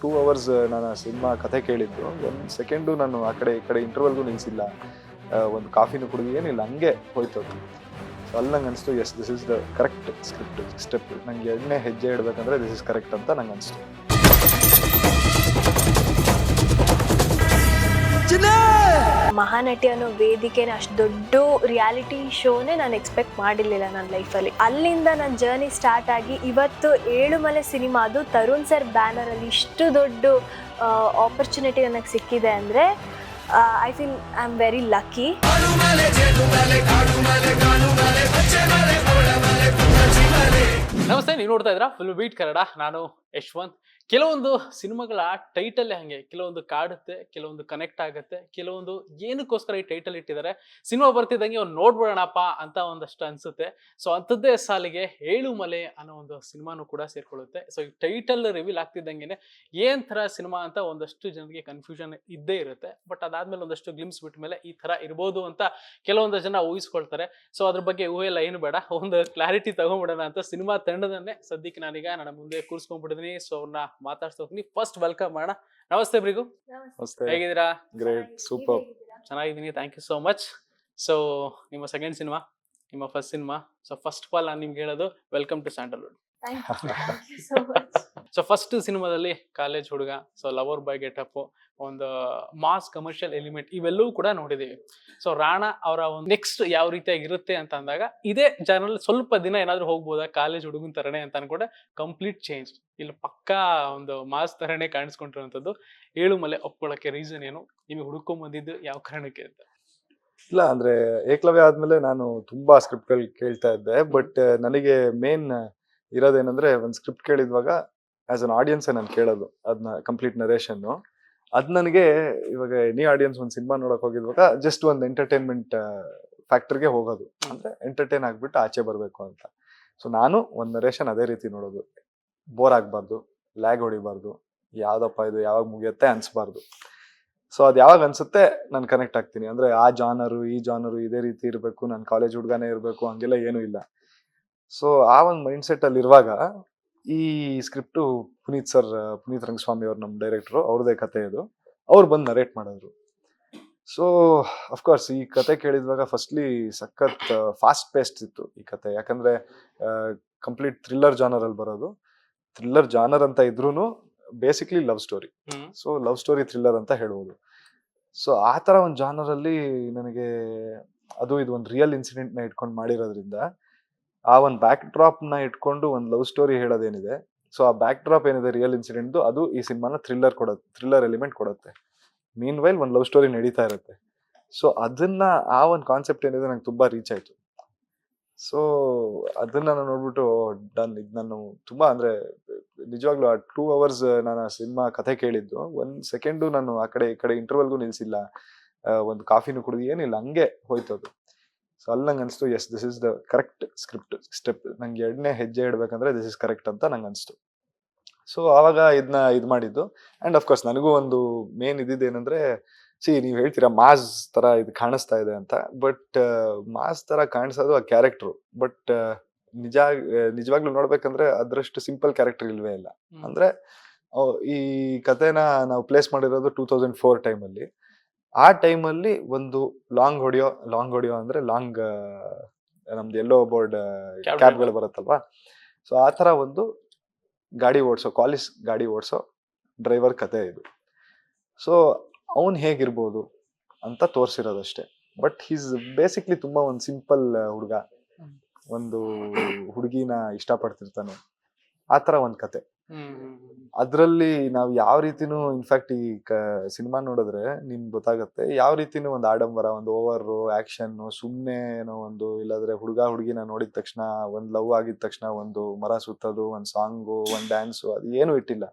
Two hours ನಾನು cinema ಕಥೆ ಕೇಳಿದ್ದು. ಒಂದು ಸೆಕೆಂಡು ನಾನು ಆ ಕಡೆ ಈ ಕಡೆ ಇಂಟರ್ವಲ್ಗೂ ನಿಲ್ಲಿಸಿಲ್ಲ ಒಂದು ಕಾಫಿನೂ ಕುಡಿದು ಏನಿಲ್ಲ, ಹಂಗೆ ಹೋಯ್ತು ಅದು. ಸೊ ಅಲ್ಲಿ ನಂಗೆ ಅನಿಸ್ತು yes this is the correct script step ನಂಗೆ ಎರಡನೇ ಹೆಜ್ಜೆ ಇಡಬೇಕಂದ್ರೆ ದಿಸ್ ಇಸ್ ಕರೆಕ್ಟ್ ಅಂತ ನಂಗೆ ಅನಿಸ್ತು. ಮಹಾನಟಿ ಅನ್ನೋ ವೇದಿಕೆನ ಅಷ್ಟು ದೊಡ್ಡ ರಿಯಾಲಿಟಿ ಶೋನೇ ನಾನು ಎಕ್ಸ್ಪೆಕ್ಟ್ ಮಾಡಿರ್ಲಿಲ್ಲ ನನ್ನ ಲೈಫಲ್ಲಿ ಅಲ್ಲಿಂದ ನನ್ನ ಜರ್ನಿ ಸ್ಟಾರ್ಟ್ ಆಗಿ ಇವತ್ತು ಏಳುಮಲೆ ಸಿನಿಮಾದು ತರುಣ್ ಸರ್ ಬ್ಯಾನರಲ್ಲಿ ಇಷ್ಟು ದೊಡ್ಡ ಆಪರ್ಚುನಿಟಿ ನನಗೆ ಸಿಕ್ಕಿದೆ ಅಂದರೆ I feel I am very lucky namaste ನೀವು ನೋಡ್ತಾ ಇದ್ದೀರಾ? ಫುಲ್ ಬೀಟ್ ಕನ್ನಡ ನಾನು ಯಶ್ವಂತ್. ಕೆಲವೊಂದು ಸಿನಿಮಾಗಳ ಟೈಟಲ್ ಹಂಗೆ, ಕೆಲವೊಂದು ಕಾಡುತ್ತೆ, ಕೆಲವೊಂದು ಕನೆಕ್ಟ್ ಆಗುತ್ತೆ, ಕೆಲವೊಂದು ಏನಕ್ಕೋಸ್ಕರ ಈ ಟೈಟಲ್ ಇಟ್ಟಿದ್ದಾರೆ. ಸಿನಿಮಾ ಬರ್ತಿದ್ದಂಗೆ ಒಂದು ನೋಡ್ಬಿಡೋಣಪ್ಪ ಅಂತ ಒಂದಷ್ಟು ಅನ್ಸುತ್ತೆ. ಸೊ ಅಂಥದ್ದೇ ಸಾಲಿಗೆ ಏಳು ಮಲೆ ಅನ್ನೋ ಒಂದು ಸಿನಿಮಾನು ಕೂಡ ಸೇರ್ಕೊಳ್ಳುತ್ತೆ. ಸೊ ಈ ಟೈಟಲ್ ರಿವೀಲ್ ಆಗ್ತಿದ್ದಂಗೆ ಏನ್ ಥರ ಸಿನಿಮಾ ಅಂತ ಒಂದಷ್ಟು ಜನರಿಗೆ ಕನ್ಫ್ಯೂಷನ್ ಇದ್ದೇ ಇರುತ್ತೆ. ಬಟ್ ಅದಾದ್ಮೇಲೆ ಒಂದಷ್ಟು ಗ್ಲಿಮ್ಸ್ ಬಿಟ್ಟ ಮೇಲೆ ಈ ಥರ ಇರ್ಬೋದು ಅಂತ ಕೆಲವೊಂದು ಜನ ಊಹಿಸ್ಕೊಳ್ತಾರೆ. ಸೊ ಅದ್ರ ಬಗ್ಗೆ ಊಹೆಲ್ಲ ಏನು ಬೇಡ. ಒಂದು ಕ್ಲಾರಿಟಿ ತಗೊಂಡ್ಬಿಡೋಣ ಅಂತ ಸಿನಿಮಾ ತಂಡದನ್ನೇ ಸದ್ಯಕ್ಕೆ ನಾನೀಗ ನನ್ನ ಮುಂದೆ ಕೂರಿಸ್ಕೊಂಡ್ಬಿಟ್ಟಿದ್ದೀನಿ. ಸೊ ಅವ್ರನ್ನ ಹೋಗ್ತೀನಿ ಫಸ್ಟ್ ವೆಲ್ಕಮ್ ಮಾಡೋಣ ನಮಸ್ತೆ ಬ್ರಿಗು ಹೇಗಿದ್ದೀರಾ? ಗ್ರೇಟ್ ಸೂಪರ್ ಚೆನ್ನಾಗಿದ್ದೀನಿ thank you so much so ನಿಮ್ಮ ಸೆಕೆಂಡ್ ಸಿನಿಮಾ ನಿಮ್ಮ first cinema so first of all ನಾನು ನಿಮ್ಗೆ ಹೇಳೋದು welcome to Sandalwood so first ಸಿನಿಮಾದಲ್ಲಿ ಕಾಲೇಜ್ ಹುಡುಗ ಸೊ ಲವರ್ ಬಾಯ್ ಗೆಟಪ್ ಒಂದು ಮಾಸ್ ಕಮರ್ಷಿಯಲ್ ಎಲಿಮೆಂಟ್ ಇವೆಲ್ಲವೂ ಕೂಡ ನೋಡಿದೀವಿ. ಸೊ ರಾಣಾ ಅವರ ಒಂದು ನೆಕ್ಸ್ಟ್ ಯಾವ ರೀತಿಯಾಗಿ ಇರುತ್ತೆ ಅಂತ ಅಂದಾಗ ಇದೇ ಚಾನಲ್ ಸ್ವಲ್ಪ ದಿನ ಏನಾದ್ರೂ ಹೋಗ್ಬೋದಾ ಕಾಲೇಜ್ ಹುಡುಗನ ತರಣೆ ಅಂತ ಕೂಡ ಕಂಪ್ಲೀಟ್ ಚೇಂಜ್ ಇಲ್ಲಿ ಪಕ್ಕಾ ಒಂದು ಮಾಸ್ ತರಣೆ ಕಾಣಿಸ್ಕೊಂಡಿರುವಂಥದ್ದು. ಏಳು ಮಲೆ ಒಪ್ಕೊಳ್ಳೋಕೆ ರೀಸನ್ ಏನು ನಿಮಗೆ ಹುಡುಕೊಂಡ್ ಬಂದಿದ್ದು ಯಾವ ಕಾರಣಕ್ಕೆ ಅಂತ? ಇಲ್ಲ ಅಂದ್ರೆ ಏಕಲವ್ಯ ಆದ್ಮೇಲೆ ನಾನು ತುಂಬಾ ಸ್ಕ್ರಿಪ್ಟ್ಗಳು ಕೇಳ್ತಾ ಇದ್ದೆ ಬಟ್ ನನಗೆ ಮೇನ್ ಇರೋದೇನಂದ್ರೆ ಒಂದು ಸ್ಕ್ರಿಪ್ಟ್ ಕೇಳಿದ್ವಾಗ ಆಸ್ ಅನ್ ಆಡಿಯನ್ಸ್ ನಾನು ಕೇಳೋದು ಅದನ್ನ ಕಂಪ್ಲೀಟ್ ನರೇಷನ್ ಅದ್ ನನಗೆ ಇವಾಗ ಎನಿ ಆಡಿಯನ್ಸ್ ಒಂದು ಸಿನಿಮಾ ನೋಡಕ್ ಹೋಗಿದ್ವಾಗ ಜಸ್ಟ್ ಒಂದು ಎಂಟರ್ಟೈನ್ಮೆಂಟ್ ಫ್ಯಾಕ್ಟರ್ಗೆ ಹೋಗೋದು. ಅಂದ್ರೆ ಎಂಟರ್ಟೈನ್ ಆಗ್ಬಿಟ್ಟು ಆಚೆ ಬರಬೇಕು ಅಂತ. ಸೊ ನಾನು ಒಂದು ನರೇಷನ್ ಅದೇ ರೀತಿ ನೋಡೋದು. ಬೋರ್ ಆಗಬಾರ್ದು ಲ್ಯಾಗ್ ಹೊಡಿಬಾರ್ದು ಯಾವ್ದಪ್ಪ ಇದು ಯಾವಾಗ ಮುಗಿಯುತ್ತೆ ಅನ್ಸ್ಬಾರ್ದು. ಸೊ ಅದು ಯಾವಾಗ ಅನ್ಸುತ್ತೆ ನಾನು ಕನೆಕ್ಟ್ ಆಗ್ತೀನಿ. ಅಂದ್ರೆ ಆ ಜಾನರು ಈ ಜಾನರು ಇದೇ ರೀತಿ ಇರಬೇಕು ನಾನು ಕಾಲೇಜ್ ಹುಡುಗನೇ ಇರಬೇಕು ಹಂಗೆಲ್ಲ ಏನೂ ಇಲ್ಲ. ಸೊ ಆ ಒಂದು ಮೈಂಡ್ ಸೆಟ್ ಅಲ್ಲಿ ಇರುವಾಗ ಈ ಸ್ಕ್ರಿಪ್ಟು ಪುನೀತ್ ಸರ್ ಪುನೀತ್ ರಂಗಸ್ವಾಮಿ ಅವ್ರು ನಮ್ಮ ಡೈರೆಕ್ಟ್ರು ಅವ್ರದೇ ಕತೆ ಇದು. ಅವ್ರು ಬಂದು ನರೇಟ್ ಮಾಡಿದ್ರು. ಸೊ ಅಫ್ಕೋರ್ಸ್ ಈ ಕತೆ ಕೇಳಿದ್ವಾಗ ಫಸ್ಟ್ಲಿ ಸಖತ್ ಫಾಸ್ಟ್ ಪೇಸ್ಟ್ ಇತ್ತು ಈ ಕತೆ. ಯಾಕಂದ್ರೆ ಕಂಪ್ಲೀಟ್ ಥ್ರಿಲ್ಲರ್ ಜಾನರ್ ಅಲ್ಲಿ ಬರೋದು. ಥ್ರಿಲ್ಲರ್ ಜಾನರ್ ಅಂತ ಇದ್ರೂ basically love story so love story thriller ಅಂತ ಹೇಳ್ಬೋದು. ಸೊ ಆ ಥರ ಒಂದು ಜಾನರಲ್ಲಿ ನನಗೆ ಅದು ಇದು ಒಂದು ರಿಯಲ್ ಇನ್ಸಿಡೆಂಟ್ನ ಇಟ್ಕೊಂಡು ಮಾಡಿರೋದ್ರಿಂದ ಆ ಒಂದು ಬ್ಯಾಕ್ ಡ್ರಾಪ್ನ ಇಟ್ಕೊಂಡು ಒಂದು ಲವ್ ಸ್ಟೋರಿ ಹೇಳೋದೇನಿದೆ. ಸೊ ಆ ಬ್ಯಾಕ್ ಡ್ರಾಪ್ ಏನಿದೆ ರಿಯಲ್ ಇನ್ಸಿಡೆಂಟ್ದು ಅದು ಈ ಸಿನಿಮಾನ ಥ್ರಿಲ್ಲರ್ ಕೊಡುತ್ತೆ ಥ್ರಿಲ್ಲರ್ ಎಲಿಮೆಂಟ್ ಕೊಡುತ್ತೆ. ಮೀನ್ ವೈಲ್ ಒಂದು ಲವ್ ಸ್ಟೋರಿ ನಡೀತಾ ಇರುತ್ತೆ. ಸೊ ಅದನ್ನ, ಆ ಒಂದು ಕಾನ್ಸೆಪ್ಟ್ ಏನಿದೆ ನಂಗೆ ತುಂಬಾ ರೀಚ್ ಆಯ್ತು. ಸೊ ಅದನ್ನ ನಾನು ನೋಡ್ಬಿಟ್ಟು ಡನ್, ಇದು ನಾನು ತುಂಬಾ ಅಂದ್ರೆ, ನಿಜವಾಗ್ಲೂ ಆ ಟೂ ಅವರ್ಸ್ ನಾನು ಆ ಸಿನಿಮಾ ಕಥೆ ಕೇಳಿದ್ದು, ಒಂದು ಸೆಕೆಂಡು ನಾನು ಆ ಕಡೆ, ಈ ಕಡೆ ಇಂಟರ್ವಲ್ಗೂ ನಿಲ್ಸಿಲ್ಲ. ಒಂದು ಕಾಫಿನೂ ಕುಡಿದು ಏನಿಲ್ಲ, ಹಂಗೆ ಹೋಯ್ತು ಅದು ಸೊ ಅಲ್ಲಿ ನಂಗೆ ಅನಿಸ್ತು yes this is the correct script step ನಂಗೆ ಎರಡನೇ ಹೆಜ್ಜೆ ಇಡಬೇಕಂದ್ರೆ ದಿಸ್ ಇಸ್ ಕರೆಕ್ಟ್ ಅಂತ ನಂಗೆ ಅನಿಸ್ತು. ಸೊ ಆವಾಗ ಇದನ್ನ ಇದು ಮಾಡಿದ್ದು. ಆ್ಯಂಡ್ ಅಫ್ಕೋರ್ಸ್ ನನಗೂ ಒಂದು ಮೇನ್ ಇದ್ದಿದ್ದೇನೆಂದ್ರೆ ಸಿ ನೀವು ಹೇಳ್ತೀರಾ ಮಾಸ್ ಥರ ಇದು ಕಾಣಿಸ್ತಾ ಇದೆ ಅಂತ. ಬಟ್ ಮಾಸ್ ಥರ ಕಾಣಿಸೋದು ಆ ಕ್ಯಾರೆಕ್ಟ್ರು ಬಟ್ ನಿಜ ನಿಜವಾಗ್ಲೂ ನೋಡ್ಬೇಕಂದ್ರೆ ಅದರಷ್ಟು ಸಿಂಪಲ್ ಕ್ಯಾರೆಕ್ಟರ್ ಇಲ್ವೇ ಇಲ್ಲ. ಅಂದರೆ ಅಂದ್ರೆ ಈ ಕಥೆನ ನಾವು ಪ್ಲೇಸ್ ಮಾಡಿರೋದು ಟೂ ತೌಸಂಡ್ ಫೋರ್ ಟೈಮಲ್ಲಿ ಆ ಟೈಮಲ್ಲಿ ಒಂದು ಲಾಂಗ್ ಹೊಡಿಯೋ ಲಾಂಗ್ ಹೊಡಿಯೋ ಅಂದ್ರೆ ಲಾಂಗ್ ನಮ್ದು ಎಲ್ಲೋ ಬೋರ್ಡ್ ಕ್ಯಾಬ್ಗಳು ಬರುತ್ತಲ್ವಾ? ಸೊ ಆ ಥರ ಒಂದು ಗಾಡಿ ಓಡಿಸೋ ಕಾಲೇಜ್ ಗಾಡಿ ಓಡಿಸೋ ಡ್ರೈವರ್ ಕತೆ ಇದು. ಸೊ ಅವನ್ ಹೇಗಿರ್ಬೋದು ಅಂತ ತೋರಿಸಿರೋದಷ್ಟೇ. ಬಟ್ ಹೀಸ್ ಬೇಸಿಕ್ಲಿ ತುಂಬಾ ಒಂದು ಸಿಂಪಲ್ ಹುಡುಗ. ಒಂದು ಹುಡುಗಿನ ಇಷ್ಟಪಡ್ತಿರ್ತಾನೆ. ಆ ಥರ ಒಂದು ಕತೆ. ಅದರಲ್ಲಿ ನಾವು ಯಾವ ರೀತಿನೂ ಇನ್ಫ್ಯಾಕ್ಟ್ ಈ ಸಿನಿಮಾ ನೋಡಿದ್ರೆ ನಿಮ್ಗೆ ಗೊತ್ತಾಗುತ್ತೆ ಯಾವ ರೀತಿನೂ ಒಂದು ಆಡಂಬರ ಒಂದು ಓವರ್ ಆಕ್ಷನ್ ಸುಮ್ಮನೆ ಏನೋ ಒಂದು ಇಲ್ಲಾಂದ್ರೆ ಹುಡುಗ ಹುಡುಗಿನ ನೋಡಿದ ತಕ್ಷಣ ಒಂದು ಲವ್ ಆಗಿದ ತಕ್ಷಣ ಒಂದು ಮರ ಸುತ್ತೋದು ಒಂದು ಸಾಂಗು ಒಂದು ಡ್ಯಾನ್ಸ್ ಅದು ಏನು ಇಟ್ಟಿಲ್ಲ.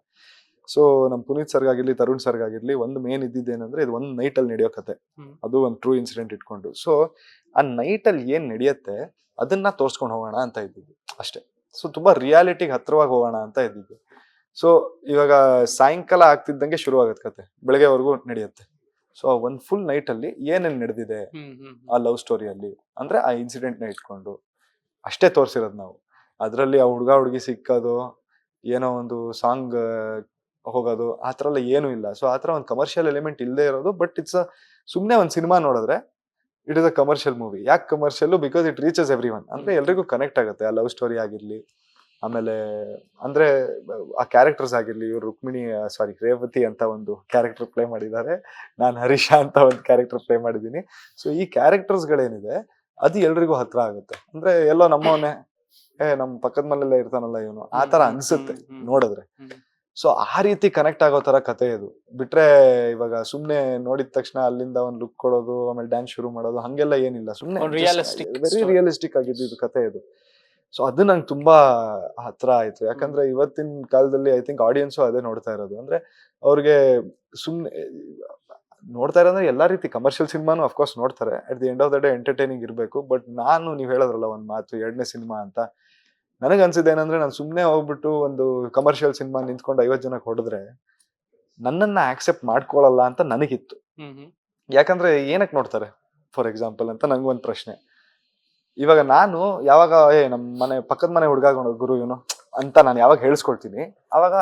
ಸೊ ನಮ್ಮ ಪುನೀತ್ ಸರ್ಗ್ ಆಗಿರ್ಲಿ ತರುಣ್ ಸರ್ಗ್ ಆಗಿರ್ಲಿ ಒಂದು ಮೇನ್ ಇದ್ದಿದ್ದೇನೆಂದ್ರೆ ಇದು ಒಂದು ಅಲ್ಲಿ ನಡೆಯೋ ಕತೆ. ಅದು ಒಂದು ಟ್ರೂ ಇನ್ಸಿಡೆಂಟ್ ಇಟ್ಕೊಂಡು. ಸೊ ಆ ನೈಟಲ್ಲಿ ಏನು ನಡೆಯುತ್ತೆ ಅದನ್ನ ತೋರ್ಸ್ಕೊಂಡು ಹೋಗೋಣ ಅಂತ ಇದ್ದಿದ್ದು ಅಷ್ಟೇ. ಸೊ ತುಂಬಾ ರಿಯಾಲಿಟಿಗೆ ಹತ್ರವಾಗಿ ಹೋಗೋಣ ಅಂತ ಇದ್ದಿದ್ದು ಸೊ ಇವಾಗ ಸಾಯಂಕಾಲ ಆಗ್ತಿದ್ದಂಗೆ ಶುರು ಆಗತ್ತೆ ಕತೆ. ಬೆಳಗ್ಗೆವರೆಗೂ ನಡೆಯುತ್ತೆ. ಸೊ ಒಂದು ಫುಲ್ ನೈಟ್ ಅಲ್ಲಿ ಏನೇನ್ ನಡೆದಿದೆ? ಆ ಲವ್ ಸ್ಟೋರಿಯಲ್ಲಿ ಅಂದ್ರೆ ಆ ಇನ್ಸಿಡೆಂಟ್ನ ಇಟ್ಕೊಂಡು. ಅಷ್ಟೇ ತೋರಿಸಿರೋದು ನಾವು. ಅದರಲ್ಲಿ ಆ ಹುಡುಗ ಹುಡುಗಿ ಸಿಕ್ಕೋದು ಏನೋ ಒಂದು ಸಾಂಗ್ ಹೋಗೋದು ಆ ಥರ ಎಲ್ಲ ಏನೂ ಇಲ್ಲ. ಸೊ ಆ ಥರ ಒಂದು ಕಮರ್ಷಿಯಲ್ ಎಲಿಮೆಂಟ್ ಇಲ್ಲದೆ ಇರೋದು ಬಟ್ ಇಟ್ಸ್ ಸುಮ್ಮನೆ ಒಂದು ಸಿನಿಮಾ ನೋಡಿದ್ರೆ it is a commercial movie ಯಾಕೆ commercial because it reaches every one ಅಂದ್ರೆ ಎಲ್ರಿಗೂ ಕನೆಕ್ಟ್ ಆಗುತ್ತೆ. ಆ ಲವ್ ಸ್ಟೋರಿ ಆಗಿರ್ಲಿ ಆಮೇಲೆ ಅಂದ್ರೆ ಆ ಕ್ಯಾರೆಕ್ಟರ್ಸ್ ಆಗಿರ್ಲಿ ಇವ್ರು ರುಕ್ಮಿಣಿ ಸಾರಿ ರೇವತಿ ಅಂತ ಒಂದು ಕ್ಯಾರೆಕ್ಟರ್ ಪ್ಲೇ ಮಾಡಿದ್ದಾರೆ. ನಾನು ಹರೀಶ ಅಂತ ಒಂದು ಕ್ಯಾರೆಕ್ಟರ್ ಪ್ಲೇ ಮಾಡಿದ್ದೀನಿ. ಸೊ ಈ ಕ್ಯಾರೆಕ್ಟರ್ಸ್ಗಳೇನಿದೆ ಅದು ಎಲ್ರಿಗೂ ಹತ್ರ ಆಗುತ್ತೆ. ಅಂದ್ರೆ ಎಲ್ಲೋ ನಮ್ಮವನೇ ಏ ನಮ್ ಪಕ್ಕದ ಮನೆಯಲ್ಲೇ ಇರ್ತಾನಲ್ಲ ಇವನು ಆ ತರ ಅನ್ಸುತ್ತೆ. ನೋಡಿದ್ರೆ. ಸೊ ಆ ರೀತಿ ಕನೆಕ್ಟ್ ಆಗೋ ತರ ಕತೆ ಇದು. ಬಿಟ್ರೆ ಇವಾಗ ಸುಮ್ನೆ ನೋಡಿದ ತಕ್ಷಣ ಅಲ್ಲಿಂದ ಒಂದ್ ಲುಕ್ ಕೊಡೋದು ಆಮೇಲೆ ಡ್ಯಾನ್ಸ್ ಶುರು ಮಾಡೋದು ಹಂಗೆಲ್ಲ ಏನಿಲ್ಲ. ಸುಮ್ನೆ ವೆರಿ ರಿಯಲಿಸ್ಟಿಕ್ ಆಗಿದ್ದು ಇದು ಕತೆ ಇದು. ಸೊ ಅದು ನಂಗೆ ತುಂಬಾ ಹತ್ರ ಆಯ್ತು. ಯಾಕಂದ್ರೆ ಇವತ್ತಿನ ಕಾಲದಲ್ಲಿ ಐ ಥಿಂಕ್ ಆಡಿಯನ್ಸು ಅದೇ ನೋಡ್ತಾ ಇರೋದು. ಅಂದ್ರೆ ಅವ್ರಿಗೆ ಸುಮ್ನೆ ನೋಡ್ತಾ ಇರೋದ್ರೆ ಎಲ್ಲಾ ರೀತಿ ಕಮರ್ಷಿಯಲ್ ಸಿನಿಮಾನು ಅಫ್ಕೋರ್ಸ್ ನೋಡ್ತಾರೆ. At the end of the day entertaining ಇರಬೇಕು. ಬಟ್ ನಾನು ನೀವು ಹೇಳೋದ್ರಲ್ಲ ಒಂದು ಮಾತು ಎರಡನೇ ಸಿನಿಮಾ ಅಂತ. ನನಗೆ ಅನ್ಸಿದ್ದು ಏನಂದ್ರೆ ನಾನು ಸುಮ್ಮನೆ ಹೋಗ್ಬಿಟ್ಟು ಒಂದು ಕಮರ್ಷಿಯಲ್ ಸಿನಿಮಾ ನಿಂತ್ಕೊಂಡು ಐವತ್ತು ಜನಕ್ಕೆ ಹೊಡೆದ್ರೆ ನನ್ನನ್ನ ಆಕ್ಸೆಪ್ಟ್ ಮಾಡ್ಕೊಳ್ಳಲ್ಲ ಅಂತ ನನಗಿತ್ತು. ಯಾಕಂದ್ರೆ ಏನಕ್ಕೆ ನೋಡ್ತಾರೆ? ಫಾರ್ ಎಕ್ಸಾಂಪಲ್ ಅಂತ ನಂಗೊಂದು ಪ್ರಶ್ನೆ. ಇವಾಗ ನಾನು ಯಾವಾಗ ಏ ನಮ್ಮ ಮನೆ ಪಕ್ಕದ ಮನೆ ಹುಡುಗ ಗುರು ಇವನು ಅಂತ ನಾನು ಯಾವಾಗ ಹೇಳಿಸ್ಕೊಳ್ತೀನಿ ಅವಾಗ